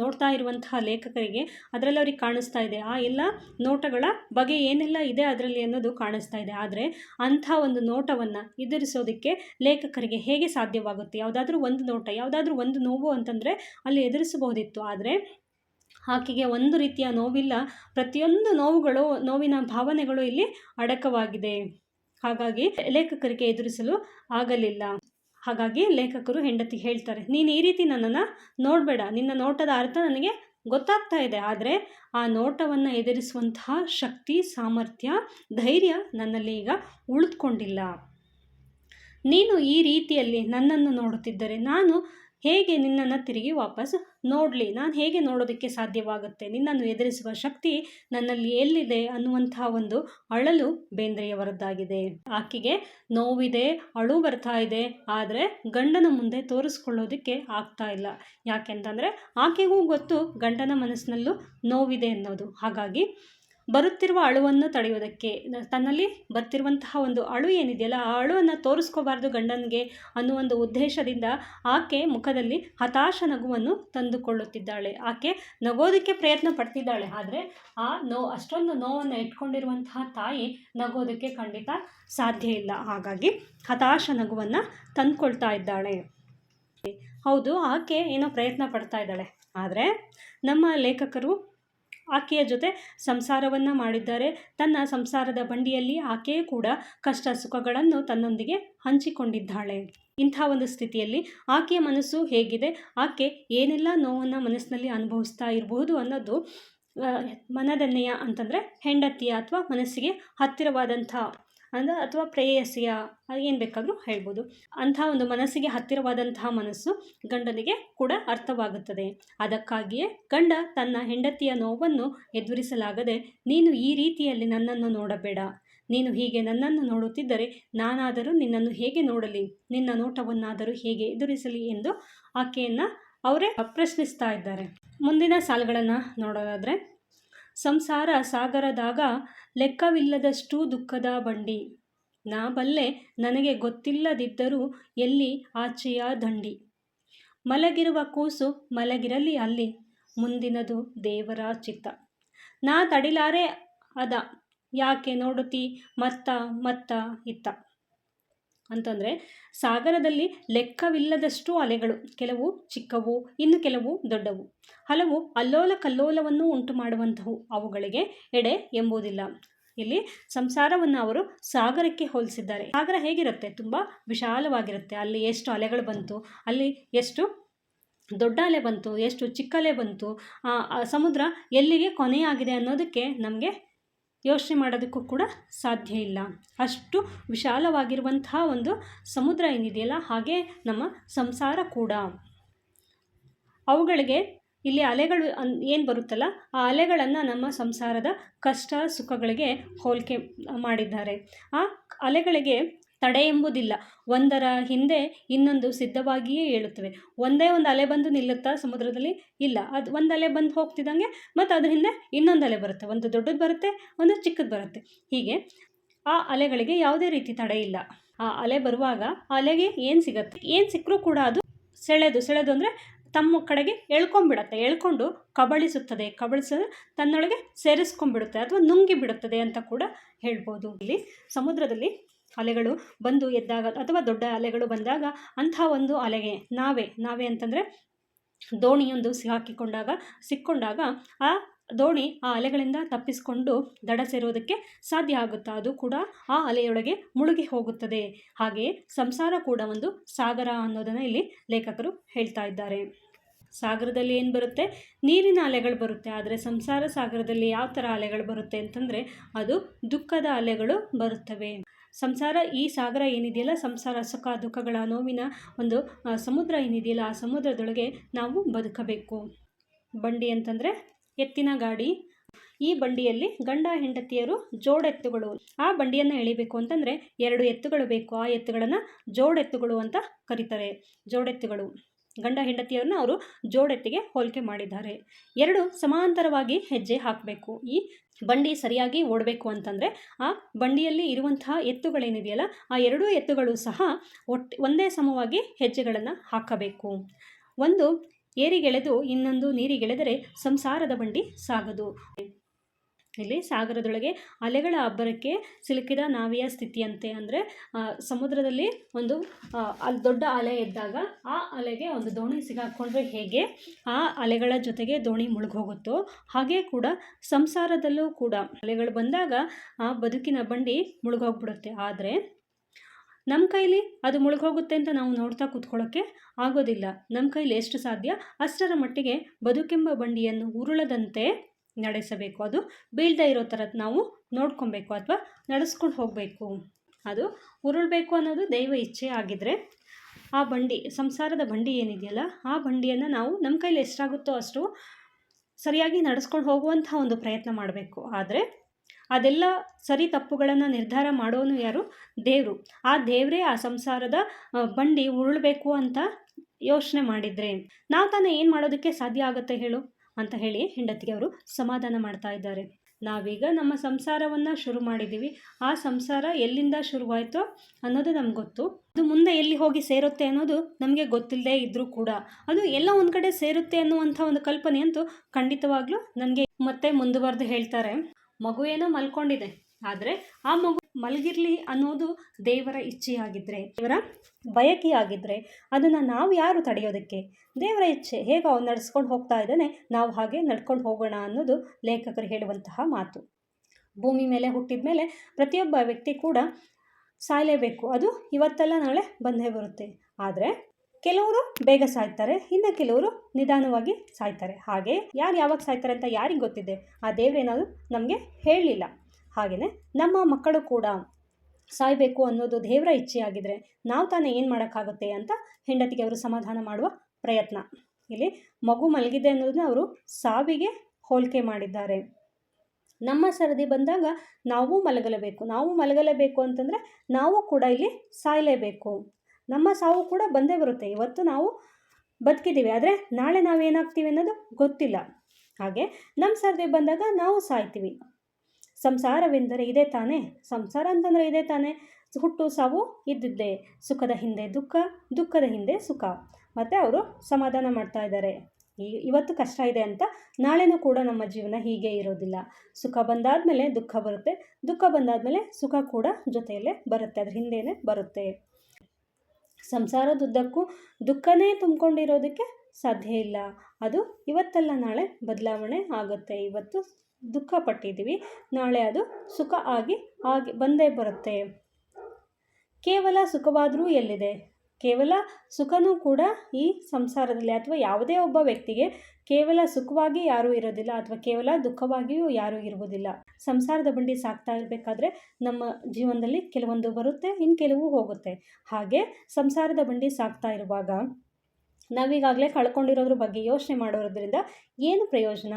ನೋಡ್ತಾ ಇರುವಂತಹ ಲೇಖಕರಿಗೆ ಅದರಲ್ಲಿ ಅವ್ರಿಗೆ ಕಾಣಿಸ್ತಾ ಇದೆ. ಆ ಎಲ್ಲ ನೋಟಗಳ ಬಗೆ ಏನೆಲ್ಲ ಇದೆ ಅದರಲ್ಲಿ ಅನ್ನೋದು ಕಾಣಿಸ್ತಾ ಇದೆ. ಆದರೆ ಅಂಥ ಒಂದು ನೋಟವನ್ನು ಎದುರಿಸೋದಕ್ಕೆ ಲೇಖಕರಿಗೆ ಹೇಗೆ ಸಾಧ್ಯವಾಗುತ್ತೆ? ಯಾವುದಾದ್ರೂ ಒಂದು ನೋಟ, ಯಾವುದಾದ್ರೂ ಒಂದು ನೋವು ಅಂತಂದರೆ ಅಲ್ಲಿ ಎದುರಿಸಬಹುದಿತ್ತು. ಆದರೆ ಆಕೆಗೆ ಒಂದು ರೀತಿಯ ನೋವಿಲ್ಲ. ಪ್ರತಿಯೊಂದು ನೋವುಗಳು, ನೋವಿನ ಭಾವನೆಗಳು ಇಲ್ಲಿ ಅಡಕವಾಗಿದೆ. ಹಾಗಾಗಿ ಲೇಖಕರಿಗೆ ಎದುರಿಸಲು ಆಗಲಿಲ್ಲ. ಹಾಗಾಗಿ ಲೇಖಕರು ಹೆಂಡತಿ ಹೇಳ್ತಾರೆ, ನೀನು ಈ ರೀತಿ ನನ್ನನ್ನು ನೋಡಬೇಡ. ನಿನ್ನ ನೋಟದ ಅರ್ಥ ನನಗೆ ಗೊತ್ತಾಗ್ತಾ ಇದೆ. ಆದರೆ ಆ ನೋಟವನ್ನು ಎದುರಿಸುವಂತಹ ಶಕ್ತಿ, ಸಾಮರ್ಥ್ಯ, ಧೈರ್ಯ ನನ್ನಲ್ಲಿ ಈಗ ಉಳಿದುಕೊಂಡಿಲ್ಲ. ನೀನು ಈ ರೀತಿಯಲ್ಲಿ ನನ್ನನ್ನು ನೋಡುತ್ತಿದ್ದರೆ ನಾನು ಹೇಗೆ ನಿನ್ನನ್ನು ತಿರುಗಿ ವಾಪಸ್ ನೋಡಲಿ? ನಾನು ಹೇಗೆ ನೋಡೋದಕ್ಕೆ ಸಾಧ್ಯವಾಗುತ್ತೆ? ನಿನ್ನನ್ನು ಎದುರಿಸುವ ಶಕ್ತಿ ನನ್ನಲ್ಲಿ ಎಲ್ಲಿದೆ ಅನ್ನುವಂತಹ ಒಂದು ಅಳಲು ಬೇಂದ್ರೆಯವರದ್ದಾಗಿದೆ. ಆಕೆಗೆ ನೋವಿದೆ, ಅಳು ಬರ್ತಾ ಇದೆ, ಆದರೆ ಗಂಡನ ಮುಂದೆ ತೋರಿಸ್ಕೊಳ್ಳೋದಕ್ಕೆ ಆಗ್ತಾ ಇಲ್ಲ. ಯಾಕೆಂತಂದರೆ ಆಕೆಗೂ ಗೊತ್ತು ಗಂಡನ ಮನಸ್ಸಿನಲ್ಲೂ ನೋವಿದೆ ಅನ್ನೋದು. ಹಾಗಾಗಿ ಬರುತ್ತಿರುವ ಅಳುವನ್ನು ತಡೆಯುವುದಕ್ಕೆ. ತನ್ನಲ್ಲಿ ಬರ್ತಿರುವಂತಹ ಒಂದು ಅಳು ಏನಿದೆಯಲ್ಲ, ಆ ಅಳುವನ್ನು ತೋರಿಸ್ಕೋಬಾರ್ದು ಗಂಡನಿಗೆ ಅನ್ನೋ ಒಂದು ಉದ್ದೇಶದಿಂದ ಆಕೆ ಮುಖದಲ್ಲಿ ಹತಾಶ ನಗುವನ್ನು ತಂದುಕೊಳ್ಳುತ್ತಿದ್ದಾಳೆ. ಆಕೆ ನಗೋದಕ್ಕೆ ಪ್ರಯತ್ನ ಪಡ್ತಿದ್ದಾಳೆ, ಆದರೆ ಆ ನೋ, ಅಷ್ಟೊಂದು ನೋವನ್ನು ಇಟ್ಕೊಂಡಿರುವಂತಹ ತಾಯಿ ನಗೋದಕ್ಕೆ ಖಂಡಿತ ಸಾಧ್ಯ ಇಲ್ಲ. ಹಾಗಾಗಿ ಹತಾಶ ನಗುವನ್ನು ತಂದುಕೊಳ್ತಾ ಇದ್ದಾಳೆ. ಹೌದು, ಆಕೆ ಏನೋ ಪ್ರಯತ್ನ ಪಡ್ತಾ ಇದ್ದಾಳೆ. ಆದರೆ ನಮ್ಮ ಲೇಖಕರು ಆಕೆಯ ಜೊತೆ ಸಂಸಾರವನ್ನು ಮಾಡಿದ್ದಾರೆ. ತನ್ನ ಸಂಸಾರದ ಬಂಡಿಯಲ್ಲಿ ಆಕೆಯೂ ಕೂಡ ಕಷ್ಟ ಸುಖಗಳನ್ನು ತನ್ನೊಂದಿಗೆ ಹಂಚಿಕೊಂಡಿದ್ದಾಳೆ. ಇಂಥ ಒಂದು ಸ್ಥಿತಿಯಲ್ಲಿ ಆಕೆಯ ಮನಸ್ಸು ಹೇಗಿದೆ? ಆಕೆ ಏನೆಲ್ಲ ನೋವನ್ನು ಮನಸ್ಸಿನಲ್ಲಿ ಅನುಭವಿಸ್ತಾ ಇರಬಹುದು ಅನ್ನೋದು ಮನದನ್ನೆಯ ಅಂತಂದರೆ ಹೆಂಡತಿಯ ಅಥವಾ ಮನಸ್ಸಿಗೆ ಹತ್ತಿರವಾದಂಥ ಅಂದರೆ ಅಥವಾ ಪ್ರೇಯಸಿಯ ಏನು ಬೇಕಾದರೂ ಹೇಳ್ಬೋದು. ಅಂಥ ಒಂದು ಮನಸ್ಸಿಗೆ ಹತ್ತಿರವಾದಂತಹ ಮನಸ್ಸು ಗಂಡನಿಗೆ ಕೂಡ ಅರ್ಥವಾಗುತ್ತದೆ. ಅದಕ್ಕಾಗಿಯೇ ಗಂಡ ತನ್ನ ಹೆಂಡತಿಯ ನೋವನ್ನು ಎದುರಿಸಲಾಗದೆ, ನೀನು ಈ ರೀತಿಯಲ್ಲಿ ನನ್ನನ್ನು ನೋಡಬೇಡ. ನೀನು ಹೀಗೆ ನನ್ನನ್ನು ನೋಡುತ್ತಿದ್ದರೆ ನಾನಾದರೂ ನಿನ್ನನ್ನು ಹೇಗೆ ನೋಡಲಿ? ನಿನ್ನ ನೋಟವನ್ನಾದರೂ ಹೇಗೆ ಎದುರಿಸಲಿ? ಎಂದು ಆಕೆಯನ್ನು ಅವರೇ ಪ್ರಶ್ನಿಸ್ತಾ ಇದ್ದಾರೆ. ಮುಂದಿನ ಸಾಲುಗಳನ್ನು ನೋಡೋದಾದರೆ ಸಂಸಾರ ಸಾಗರದಾಗ ಲೆಕ್ಕವಿಲ್ಲದಷ್ಟು ದುಃಖದ ಬಂಡಿ. ನಾ ಬಲ್ಲೆ ನನಗೆ ಗೊತ್ತಿಲ್ಲದಿದ್ದರೂ ಎಲ್ಲಿ ಆಚೆಯ ದಂಡಿ. ಮಲಗಿರುವ ಕೂಸು ಮಲಗಿರಲಿ ಅಲ್ಲಿ, ಮುಂದಿನದು ದೇವರ ಚಿತ್ತ. ನಾ ತಡಿಲಾರೆ ಅದ, ಯಾಕೆ ನೋಡುತ್ತಿ ಮತ್ತ ಮತ್ತ ಇತ್ತ. ಅಂತಂದರೆ ಸಾಗರದಲ್ಲಿ ಲೆಕ್ಕವಿಲ್ಲದಷ್ಟು ಅಲೆಗಳು, ಕೆಲವು ಚಿಕ್ಕವು, ಇನ್ನು ಕೆಲವು ದೊಡ್ಡವು. ಹಲವು ಅಲ್ಲೋಲ ಕಲ್ಲೋಲವನ್ನು ಉಂಟು ಮಾಡುವಂಥವು ಅವುಗಳಿಗೆ ಎಡೆ ಎಂಬುದಿಲ್ಲ. ಇಲ್ಲಿ ಸಂಸಾರವನ್ನು ಅವರು ಸಾಗರಕ್ಕೆ ಹೋಲಿಸಿದ್ದಾರೆ. ಸಾಗರ ಹೇಗಿರುತ್ತೆ? ತುಂಬ ವಿಶಾಲವಾಗಿರುತ್ತೆ. ಅಲ್ಲಿ ಎಷ್ಟು ಅಲೆಗಳು ಬಂತು, ಅಲ್ಲಿ ಎಷ್ಟು ದೊಡ್ಡ ಅಲೆ ಬಂತು, ಎಷ್ಟು ಚಿಕ್ಕ ಅಲೆ ಬಂತು ಸಮುದ್ರ ಎಲ್ಲಿಗೆ ಕೊನೆಯಾಗಿದೆ ಅನ್ನೋದಕ್ಕೆ ನಮಗೆ ಯೋಚನೆ ಮಾಡೋದಕ್ಕೂ ಕೂಡ ಸಾಧ್ಯ ಇಲ್ಲ. ಅಷ್ಟು ವಿಶಾಲವಾಗಿರುವಂತಹ ಒಂದು ಸಮುದ್ರ ಏನಿದೆಯಲ್ಲ, ಹಾಗೆ ನಮ್ಮ ಸಂಸಾರ ಕೂಡ. ಅವುಗಳಿಗೆ ಇಲ್ಲಿ ಅಲೆಗಳು ಏನು ಬರುತ್ತಲ್ಲ, ಆ ಅಲೆಗಳನ್ನು ನಮ್ಮ ಸಂಸಾರದ ಕಷ್ಟ ಸುಖಗಳಿಗೆ ಹೋಲಿಕೆ ಮಾಡಿದ್ದಾರೆ. ಆ ಅಲೆಗಳಿಗೆ ತಡೆ ಎಂಬುದಿಲ್ಲ. ಒಂದರ ಹಿಂದೆ ಇನ್ನೊಂದು ಸಿದ್ಧವಾಗಿಯೇ ಹೇಳುತ್ತವೆ ಒಂದೇ ಒಂದು ಅಲೆ ಬಂದು ನಿಲ್ಲುತ್ತಾ ಸಮುದ್ರದಲ್ಲಿ? ಇಲ್ಲ. ಅದು ಒಂದು ಅಲೆ ಬಂದು ಹೋಗ್ತಿದ್ದಂಗೆ ಮತ್ತು ಅದ್ರ ಹಿಂದೆ ಇನ್ನೊಂದು ಅಲೆ ಬರುತ್ತೆ. ಒಂದು ದೊಡ್ಡದು ಬರುತ್ತೆ, ಒಂದು ಚಿಕ್ಕದು ಬರುತ್ತೆ. ಹೀಗೆ ಆ ಅಲೆಗಳಿಗೆ ಯಾವುದೇ ರೀತಿ ತಡೆ ಇಲ್ಲ. ಆ ಅಲೆ ಬರುವಾಗ ಆ ಅಲೆಗೆ ಏನು ಸಿಗುತ್ತೆ? ಏನು ಸಿಕ್ಕರೂ ಕೂಡ ಅದು ಸೆಳೆದು ಸೆಳೆದು ಅಂದರೆ ತಮ್ಮ ಕಡೆಗೆ ಎಳ್ಕೊಂಡ್ಬಿಡತ್ತೆ ಎಳ್ಕೊಂಡು ಕಬಳಿಸುತ್ತದೆ. ಕಬಳಿಸಿದ್ರೆ ತನ್ನೊಳಗೆ ಸೇರಿಸ್ಕೊಂಡ್ಬಿಡುತ್ತೆ ಅಥವಾ ನುಂಗಿ ಬಿಡುತ್ತದೆ ಅಂತ ಕೂಡ ಹೇಳ್ಬೋದು. ಇಲ್ಲಿ ಸಮುದ್ರದಲ್ಲಿ ಅಲೆಗಳು ಬಂದು ಎದ್ದಾಗ ಅಥವಾ ದೊಡ್ಡ ಅಲೆಗಳು ಬಂದಾಗ ಅಂಥ ಒಂದು ಅಲೆಗೆ ನಾವೇ ನಾವೇ ಅಂತಂದರೆ ದೋಣಿಯೊಂದು ಸಿಕ್ಕಾಕಿಕೊಂಡಾಗ, ಸಿಕ್ಕೊಂಡಾಗ ಆ ದೋಣಿ ಆ ಅಲೆಗಳಿಂದ ತಪ್ಪಿಸಿಕೊಂಡು ದಡ ಸೇರೋದಕ್ಕೆ ಸಾಧ್ಯ ಆಗುತ್ತಾ? ಅದು ಕೂಡ ಆ ಅಲೆಯೊಳಗೆ ಮುಳುಗಿ ಹೋಗುತ್ತದೆ. ಹಾಗೆಯೇ ಸಂಸಾರ ಕೂಡ ಒಂದು ಸಾಗರ ಅನ್ನೋದನ್ನು ಇಲ್ಲಿ ಲೇಖಕರು ಹೇಳ್ತಾ ಇದ್ದಾರೆ. ಸಾಗರದಲ್ಲಿ ಏನು ಬರುತ್ತೆ? ನೀರಿನ ಅಲೆಗಳು ಬರುತ್ತೆ. ಆದರೆ ಸಂಸಾರ ಸಾಗರದಲ್ಲಿ ಯಾವ ಥರ ಅಲೆಗಳು ಬರುತ್ತೆ ಅಂತಂದರೆ ಅದು ದುಃಖದ ಅಲೆಗಳು ಬರುತ್ತವೆ. ಸಂಸಾರ ಈ ಸಾಗರ ಏನಿದೆಯಲ್ಲ, ಸಂಸಾರ ಸುಖ ದುಃಖಗಳ ನೋವಿನ ಒಂದು ಸಮುದ್ರ ಏನಿದೆಯಲ್ಲ, ಆ ಸಮುದ್ರದೊಳಗೆ ನಾವು ಬದುಕಬೇಕು. ಬಂಡಿ ಅಂತಂದರೆ ಎತ್ತಿನ ಗಾಡಿ. ಈ ಬಂಡಿಯಲ್ಲಿ ಗಂಡ ಹೆಂಡತಿಯರು ಜೋಡೆತ್ತುಗಳು. ಆ ಬಂಡಿಯನ್ನು ಎಳಿಬೇಕು ಅಂತಂದರೆ ಎರಡು ಎತ್ತುಗಳು ಬೇಕು. ಆ ಎತ್ತುಗಳನ್ನು ಜೋಡೆತ್ತುಗಳು ಅಂತ ಕರೀತಾರೆ. ಜೋಡೆತ್ತುಗಳು. ಗಂಡ ಹೆಂಡತಿಯನ್ನು ಅವರು ಜೋಡೆತ್ತಿಗೆ ಹೋಲಿಕೆ ಮಾಡಿದ್ದಾರೆ. ಎರಡು ಸಮಾಂತರವಾಗಿ ಹೆಜ್ಜೆ ಹಾಕಬೇಕು. ಈ ಬಂಡಿ ಸರಿಯಾಗಿ ಓಡಬೇಕು ಅಂತಂದರೆ ಆ ಬಂಡಿಯಲ್ಲಿ ಇರುವಂತಹ ಎತ್ತುಗಳೇನಿದೆಯಲ್ಲ ಆ ಎರಡೂ ಎತ್ತುಗಳು ಸಹ ಒಟ್ಟು ಒಂದೇ ಸಮವಾಗಿ ಹೆಜ್ಜೆಗಳನ್ನು ಹಾಕಬೇಕು. ಒಂದು ಏರಿಗೆಳೆದು ಇನ್ನೊಂದು ನೀರಿಗೆಳೆದರೆ ಸಂಸಾರದ ಬಂಡಿ ಸಾಗದು. ಇಲ್ಲಿ ಸಾಗರದೊಳಗೆ ಅಲೆಗಳ ಅಬ್ಬರಕ್ಕೆ ಸಿಲುಕಿದ ನಾವಿಯ ಸ್ಥಿತಿಯಂತೆ. ಅಂದರೆ ಸಮುದ್ರದಲ್ಲಿ ಒಂದು ಅಲ್ಲಿ ದೊಡ್ಡ ಅಲೆ ಇದ್ದಾಗ ಆ ಅಲೆಗೆ ಒಂದು ದೋಣಿ ಸಿಗಾಕೊಂಡ್ರೆ ಹೇಗೆ? ಆ ಅಲೆಗಳ ಜೊತೆಗೆ ದೋಣಿ ಮುಳುಗೋಗುತ್ತೋ? ಹಾಗೆ ಕೂಡ ಸಂಸಾರದಲ್ಲೂ ಕೂಡ ಅಲೆಗಳು ಬಂದಾಗ ಆ ಬದುಕಿನ ಬಂಡಿ ಮುಳುಗೋಗ್ಬಿಡುತ್ತೆ. ಆದರೆ ನಮ್ಮ ಕೈಲಿ ಅದು ಮುಳುಗೋಗುತ್ತೆ ಅಂತ ನಾವು ನೋಡ್ತಾ ಕೂತ್ಕೊಳ್ಳೋಕ್ಕೆ ಆಗೋದಿಲ್ಲ. ನಮ್ಮ ಕೈಲಿ ಎಷ್ಟು ಸಾಧ್ಯ? ಅಷ್ಟರ ಮಟ್ಟಿಗೆ ಬದುಕೆಂಬ ಬಂಡಿಯನ್ನು ಉರುಳದಂತೆ ನಡೆಸಬೇಕು. ಅದು ಬೀಳದೇ ಇರೋ ಥರದ್ದು ನಾವು ನೋಡ್ಕೊಬೇಕು ಅಥವಾ ನಡೆಸ್ಕೊಂಡು ಹೋಗಬೇಕು. ಅದು ಉರುಳಬೇಕು ಅನ್ನೋದು ದೈವ ಇಚ್ಛೆ ಆಗಿದ್ದರೆ ಆ ಬಂಡಿ, ಸಂಸಾರದ ಬಂಡಿ ಏನಿದೆಯಲ್ಲ, ಆ ಬಂಡಿಯನ್ನು ನಾವು ನಮ್ಮ ಕೈಲಿ ಎಷ್ಟಾಗುತ್ತೋ ಅಷ್ಟು ಸರಿಯಾಗಿ ನಡೆಸ್ಕೊಂಡು ಹೋಗುವಂಥ ಒಂದು ಪ್ರಯತ್ನ ಮಾಡಬೇಕು. ಆದರೆ ಅದೆಲ್ಲ ಸರಿ ತಪ್ಪುಗಳನ್ನು ನಿರ್ಧಾರ ಮಾಡೋನು ಯಾರು? ದೇವರು. ಆ ದೇವರೇ ಆ ಸಂಸಾರದ ಬಂಡಿ ಉರುಳಬೇಕು ಅಂತ ಯೋಚನೆ ಮಾಡಿದರೆ ನಾವು ತಾನೇ ಏನು ಮಾಡೋದಕ್ಕೆ ಸಾಧ್ಯ ಆಗುತ್ತೆ ಹೇಳು? ಅಂತ ಹೇಳಿ ಹೆಂಡತಿಗೆ ಅವರು ಸಮಾಧಾನ ಮಾಡ್ತಾ ಇದ್ದಾರೆ. ನಾವೀಗ ನಮ್ಮ ಸಂಸಾರವನ್ನು ಶುರು ಮಾಡಿದ್ದೀವಿ. ಆ ಸಂಸಾರ ಎಲ್ಲಿಂದ ಶುರುವಾಯಿತು ಅನ್ನೋದು ನಮ್ಗೆ ಗೊತ್ತು. ಅದು ಮುಂದೆ ಎಲ್ಲಿ ಹೋಗಿ ಸೇರುತ್ತೆ ಅನ್ನೋದು ನಮಗೆ ಗೊತ್ತಿಲ್ಲದೆ ಇದ್ದರೂ ಕೂಡ ಅದು ಎಲ್ಲ ಒಂದು ಕಡೆ ಸೇರುತ್ತೆ ಅನ್ನುವಂಥ ಒಂದು ಕಲ್ಪನೆ ಅಂತೂ ಖಂಡಿತವಾಗ್ಲೂ ನನಗೆ ಮತ್ತೆ ಮುಂದುವರೆದು ಹೇಳ್ತಾರೆ. ಮಗು ಏನೋ ಮಲ್ಕೊಂಡಿದೆ. ಆದರೆ ಆ ಮಗು ಮಲಗಿರಲಿ ಅನ್ನೋದು ದೇವರ ಇಚ್ಛೆಯಾಗಿದ್ದರೆ ದೇವರ ಬಯಕೆಯಾಗಿದ್ದರೆ ಅದನ್ನು ನಾವು ಯಾರು ತಡೆಯೋದಕ್ಕೆ? ದೇವರ ಇಚ್ಛೆ. ಹೇಗೆ ಅವ್ನು ನಡೆಸ್ಕೊಂಡು ಹೋಗ್ತಾ ಇದ್ದಾನೆ, ನಾವು ಹಾಗೆ ನಡ್ಕೊಂಡು ಹೋಗೋಣ ಅನ್ನೋದು ಲೇಖಕರು ಹೇಳುವಂತಹ ಮಾತು. ಭೂಮಿ ಮೇಲೆ ಹುಟ್ಟಿದ ಮೇಲೆ ಪ್ರತಿಯೊಬ್ಬ ವ್ಯಕ್ತಿ ಕೂಡ ಸಾಯಲೇಬೇಕು. ಅದು ಇವತ್ತೆಲ್ಲ ನಾಳೆ ಬಂದೇ ಬರುತ್ತೆ. ಆದರೆ ಕೆಲವರು ಬೇಗ ಸಾಯ್ತಾರೆ, ಇನ್ನು ಕೆಲವರು ನಿಧಾನವಾಗಿ ಸಾಯ್ತಾರೆ. ಹಾಗೆ ಯಾರು ಯಾವಾಗ ಸಾಯ್ತಾರೆ ಅಂತ ಯಾರಿಗೆ ಗೊತ್ತಿದೆ? ಆ ದೇವ್ರೇನಾದ್ರು ನಮಗೆ ಹೇಳಲಿಲ್ಲ ಹಾಗೆಯೇ ನಮ್ಮ ಮಕ್ಕಳು ಕೂಡ ಸಾಯಬೇಕು ಅನ್ನೋದು ದೇವರ ಇಚ್ಛೆಯಾಗಿದ್ದರೆ ನಾವು ತಾನೇ ಏನು ಮಾಡೋಕ್ಕಾಗುತ್ತೆ ಅಂತ ಹೆಂಡತಿಗೆ ಅವರು ಸಮಾಧಾನ ಮಾಡುವ ಪ್ರಯತ್ನ. ಇಲ್ಲಿ ಮಗು ಮಲಗಿದೆ ಅನ್ನೋದನ್ನ ಅವರು ಸಾವಿಗೆ ಹೋಲಿಕೆ ಮಾಡಿದ್ದಾರೆ. ನಮ್ಮ ಸರದಿ ಬಂದಾಗ ನಾವು ಮಲಗಲೇಬೇಕು ನಾವು ಮಲಗಲೇಬೇಕು ಅಂತಂದರೆ ನಾವು ಕೂಡ ಇಲ್ಲಿ ಸಾಯಲೇಬೇಕು. ನಮ್ಮ ಸಾವು ಕೂಡ ಬಂದೇ ಬರುತ್ತೆ, ಇವತ್ತು ನಾವು ಬದುಕಿದ್ದೀವಿ, ಆದರೆ ನಾಳೆ ನಾವೇನಾಗ್ತೀವಿ ಅನ್ನೋದು ಗೊತ್ತಿಲ್ಲ. ಹಾಗೆ ನಮ್ಮ ಸರದಿ ಬಂದಾಗ ನಾವು ಸಾಯ್ತೀವಿ. ಸಂಸಾರವೆಂದರೆ ಇದೇ ತಾನೇ? ಸಂಸಾರ ಅಂತಂದರೆ ಇದೇ ತಾನೇ? ಹುಟ್ಟು ಸಾವು ಇದ್ದಿದ್ದೆ, ಸುಖದ ಹಿಂದೆ ದುಃಖ, ದುಃಖದ ಹಿಂದೆ ಸುಖ. ಮತ್ತು ಅವರು ಸಮಾಧಾನ ಮಾಡ್ತಾ ಇದ್ದಾರೆ. ಈ ಇವತ್ತು ಕಷ್ಟ ಇದೆ ಅಂತ ನಾಳೆನೂ ಕೂಡ ನಮ್ಮ ಜೀವನ ಹೀಗೆ ಇರೋದಿಲ್ಲ. ಸುಖ ಬಂದಾದ ಮೇಲೆ ದುಃಖ ಬರುತ್ತೆ. ದುಃಖ ಬಂದಾದ ಮೇಲೆ ಸುಖ ಕೂಡ ಜೊತೆಯಲ್ಲೇ ಬರುತ್ತೆ. ಅದ್ರ ಹಿಂದೆಯೇ ಬರುತ್ತೆ. ಸಂಸಾರದುದ್ದಕ್ಕೂ ದುಃಖನೇ ತುಂಬಿಕೊಂಡಿರೋದಕ್ಕೆ ಸಾಧ್ಯ ಇಲ್ಲ. ಅದು ಇವತ್ತಲ್ಲ ನಾಳೆ ಬದಲಾವಣೆ ಆಗುತ್ತೆ. ಇವತ್ತು ದುಃಖ ಪಟ್ಟಿದ್ದೀವಿ ನಾಳೆ ಅದು ಸುಖ ಆಗಿ ಆಗಿ ಬಂದೇ ಬರುತ್ತೆ. ಕೇವಲ ಸುಖವಾದರೂ ಎಲ್ಲಿದೆ? ಕೇವಲ ಸುಖನೂ ಕೂಡ ಈ ಸಂಸಾರದಲ್ಲಿ ಅಥವಾ ಯಾವುದೇ ಒಬ್ಬ ವ್ಯಕ್ತಿಗೆ ಕೇವಲ ಸುಖವಾಗಿ ಯಾರೂ ಇರೋದಿಲ್ಲ ಅಥವಾ ಕೇವಲ ದುಃಖವಾಗಿಯೂ ಯಾರೂ ಇರುವುದಿಲ್ಲ. ಸಂಸಾರದ ಬಂಡಿ ಸಾಕ್ತಾ ಇರಬೇಕಾದ್ರೆ ನಮ್ಮ ಜೀವನದಲ್ಲಿ ಕೆಲವೊಂದು ಬರುತ್ತೆ ಇನ್ನು ಕೆಲವು ಹೋಗುತ್ತೆ. ಹಾಗೆ ಸಂಸಾರದ ಬಂಡಿ ಸಾಕ್ತಾ ಇರುವಾಗ ನಾವೀಗಾಗಲೇ ಕಳ್ಕೊಂಡಿರೋದ್ರ ಬಗ್ಗೆ ಯೋಚನೆ ಮಾಡೋದ್ರಿಂದ ಏನು ಪ್ರಯೋಜನ?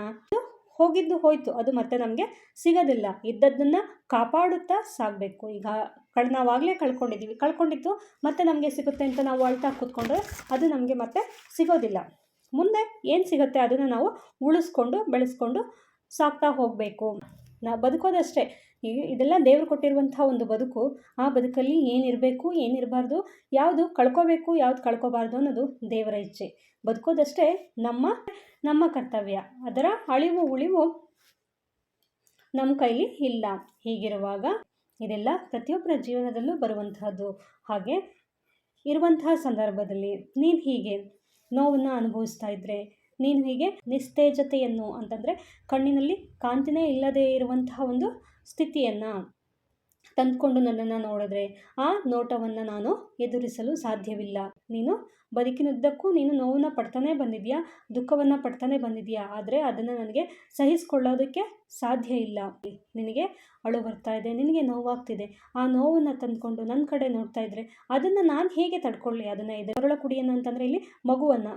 ಹೋಗಿದ್ದು ಹೋಯಿತು, ಅದು ಮತ್ತೆ ನಮಗೆ ಸಿಗೋದಿಲ್ಲ. ಇದ್ದದ್ದನ್ನು ಕಾಪಾಡುತ್ತಾ ಸಾಗಬೇಕು. ಈಗ ಕಳ್, ನಾವಾಗಲೇ ಕಳ್ಕೊಂಡಿದ್ದೀವಿ ಕಳ್ಕೊಂಡಿದ್ದು ಮತ್ತೆ ನಮಗೆ ಸಿಗುತ್ತೆ ಅಂತ ನಾವು ಅಳ್ತಾ ಕೂತ್ಕೊಂಡ್ರೆ ಅದು ನಮಗೆ ಮತ್ತೆ ಸಿಗೋದಿಲ್ಲ. ಮುಂದೆ ಏನು ಸಿಗುತ್ತೆ ಅದನ್ನು ನಾವು ಉಳಿಸ್ಕೊಂಡು, ಬೆಳೆಸ್ಕೊಂಡು ಸಾಕ್ತಾ ಹೋಗಬೇಕು. ನಾ ಬದುಕೋದಷ್ಟೇ. ಇದೆಲ್ಲ ದೇವರು ಕೊಟ್ಟಿರುವಂಥ ಒಂದು ಬದುಕು. ಆ ಬದುಕಲ್ಲಿ ಏನಿರಬೇಕು, ಏನಿರಬಾರ್ದು, ಯಾವುದು ಕಳ್ಕೋಬೇಕು, ಯಾವುದು ಕಳ್ಕೋಬಾರ್ದು ಅನ್ನೋದು ದೇವರ ಇಚ್ಛೆ. ಬದುಕೋದಷ್ಟೇ ನಮ್ಮ ನಮ್ಮ ಕರ್ತವ್ಯ. ಅದರ ಅಳಿವು, ಉಳಿವು ನಮ್ಮ ಕೈಲಿ ಇಲ್ಲ. ಹೀಗಿರುವಾಗ ಇದೆಲ್ಲ ಪ್ರತಿಯೊಬ್ಬರ ಜೀವನದಲ್ಲೂ ಬರುವಂತಹದ್ದು. ಹಾಗೆ ಇರುವಂತಹ ಸಂದರ್ಭದಲ್ಲಿ ನೀನು ಹೀಗೆ ನೋವನ್ನು ಅನುಭವಿಸ್ತಾ ಇದ್ದರೆ ನೀನು ಹೀಗೆ ನಿಸ್ತೇಜತೆಯನ್ನು ಅಂತಂದರೆ ಕಣ್ಣಿನಲ್ಲಿ ಕಾಂತಿನೇ ಇಲ್ಲದೇ ಇರುವಂತಹ ಒಂದು ಸ್ಥಿತಿಯನ್ನು ತಂದುಕೊಂಡು ನನ್ನನ್ನು ನೋಡಿದ್ರೆ ಆ ನೋಟವನ್ನು ನಾನು ಎದುರಿಸಲು ಸಾಧ್ಯವಿಲ್ಲ. ನೀನು ಬದುಕಿನುದ್ದಕ್ಕೂ ನೀನು ನೋವನ್ನು ಪಡ್ತಾನೆ ಬಂದಿದೆಯಾ? ದುಃಖವನ್ನು ಪಡ್ತಾನೆ ಬಂದಿದೆಯಾ? ಆದರೆ ಅದನ್ನು ನನಗೆ ಸಹಿಸ್ಕೊಳ್ಳೋದಕ್ಕೆ ಸಾಧ್ಯ ಇಲ್ಲ. ನಿನಗೆ ಅಳು ಬರ್ತಾ ಇದೆ, ನಿನಗೆ ನೋವಾಗ್ತಿದೆ. ಆ ನೋವನ್ನು ತಂದುಕೊಂಡು ನನ್ನ ಕಡೆ ನೋಡ್ತಾ ಇದ್ದರೆ ಅದನ್ನು ನಾನು ಹೇಗೆ ತಡ್ಕೊಳ್ಳಿ? ಅದನ್ನು ಇದೆ ಹೊರಳ ಕುಡಿಯನ್ನು ಅಂತಂದರೆ ಇಲ್ಲಿ ಮಗುವನ್ನು.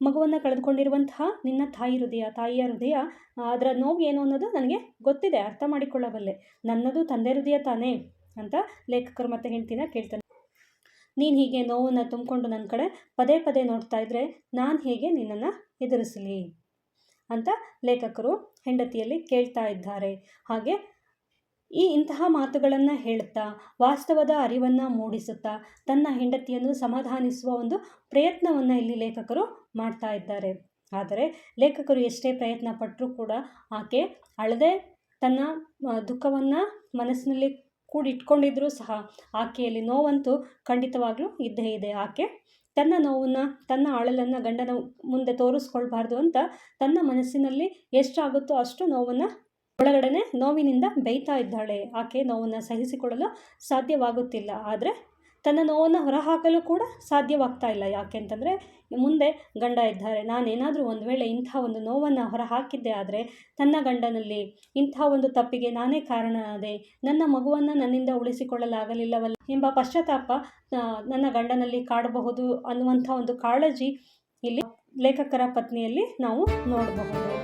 ಮಗುವನ್ನು ಕಳೆದುಕೊಂಡಿರುವಂತಹ ನಿನ್ನ ತಾಯಿ ಹೃದಯ, ತಾಯಿಯ ಹೃದಯ, ಅದರ ನೋವು ಏನು ಅನ್ನೋದು ನನಗೆ ಗೊತ್ತಿದೆ, ಅರ್ಥ ಮಾಡಿಕೊಳ್ಳಬಲ್ಲೆ. ನನ್ನದು ತಂದೆ ಹೃದಯ ತಾನೇ ಅಂತ ಲೇಖಕರು ಮತ್ತೆ ಹೆಂಡತಿನ ಕೇಳ್ತಾನೆ ನೀನು ಹೀಗೆ ನೋವನ್ನು ತುಂಬಿಕೊಂಡು ನನ್ನ ಕಡೆ ಪದೇ ಪದೇ ನೋಡ್ತಾ ಇದ್ದರೆ ನಾನು ಹೇಗೆ ನಿನ್ನನ್ನು ಎದುರಿಸಲಿ? ಅಂತ ಲೇಖಕರು ಹೆಂಡತಿಯಲ್ಲಿ ಕೇಳ್ತಾ ಇದ್ದಾರೆ. ಹಾಗೆ ಈ ಇಂತಹ ಮಾತುಗಳನ್ನು ಹೇಳುತ್ತಾ, ವಾಸ್ತವದ ಅರಿವನ್ನು ಮೂಡಿಸುತ್ತಾ, ತನ್ನ ಹೆಂಡತಿಯನ್ನು ಸಮಾಧಾನಿಸುವ ಒಂದು ಪ್ರಯತ್ನವನ್ನು ಇಲ್ಲಿ ಲೇಖಕರು ಮಾಡ್ತಾ ಇದ್ದಾರೆ. ಆದರೆ ಲೇಖಕರು ಎಷ್ಟೇ ಪ್ರಯತ್ನ ಪಟ್ಟರೂ ಕೂಡ ಆಕೆ ಅಳದೆ ತನ್ನ ದುಃಖವನ್ನು ಮನಸ್ಸಿನಲ್ಲಿ ಕೂಡಿಟ್ಕೊಂಡಿದ್ರೂ ಸಹ ಆಕೆಯಲ್ಲಿ ನೋವಂತೂ ಖಂಡಿತವಾಗ್ಲೂ ಇದ್ದೇ ಇದೆ. ಆಕೆ ತನ್ನ ನೋವನ್ನು, ತನ್ನ ಅಳಲನ್ನು ಗಂಡನ ಮುಂದೆ ತೋರಿಸ್ಕೊಳ್ಬಾರ್ದು ಅಂತ ತನ್ನ ಮನಸ್ಸಿನಲ್ಲಿ ಎಷ್ಟಾಗುತ್ತೋ ಅಷ್ಟು ನೋವನ್ನು ಒಳಗಡೆ ನೋವಿನಿಂದ ಬೇಯ್ತಾ ಇದ್ದಾಳೆ. ಆಕೆ ನೋವನ್ನು ಸಹಿಸಿಕೊಳ್ಳಲು ಸಾಧ್ಯವಾಗುತ್ತಿಲ್ಲ. ಆದರೆ ತನ್ನ ನೋವನ್ನು ಹೊರಹಾಕಲು ಕೂಡ ಸಾಧ್ಯವಾಗ್ತಾ ಇಲ್ಲ. ಯಾಕೆ ಅಂತಂದರೆ, ಮುಂದೆ ಗಂಡ ಇದ್ದಾರೆ. ನಾನೇನಾದರೂ ಒಂದು ವೇಳೆ ಇಂಥ ಒಂದು ನೋವನ್ನು ಹೊರಹಾಕಿದ್ದೆ ಆದರೆ, ತನ್ನ ಗಂಡನಲ್ಲಿ ಇಂಥ ಒಂದು ತಪ್ಪಿಗೆ ನಾನೇ ಕಾರಣ ನನ್ನ ಮಗುವನ್ನು ನನ್ನಿಂದ ಉಳಿಸಿಕೊಳ್ಳಲಾಗಲಿಲ್ಲವಲ್ಲ ಎಂಬ ಪಶ್ಚಾತ್ತಾಪ ನನ್ನ ಗಂಡನಲ್ಲಿ ಕಾಡಬಹುದು ಅನ್ನುವಂಥ ಒಂದು ಕಾಳಜಿ ಇಲ್ಲಿ ಲೇಖಕರ ಪತ್ನಿಯಲ್ಲಿ ನಾವು ನೋಡಬಹುದು.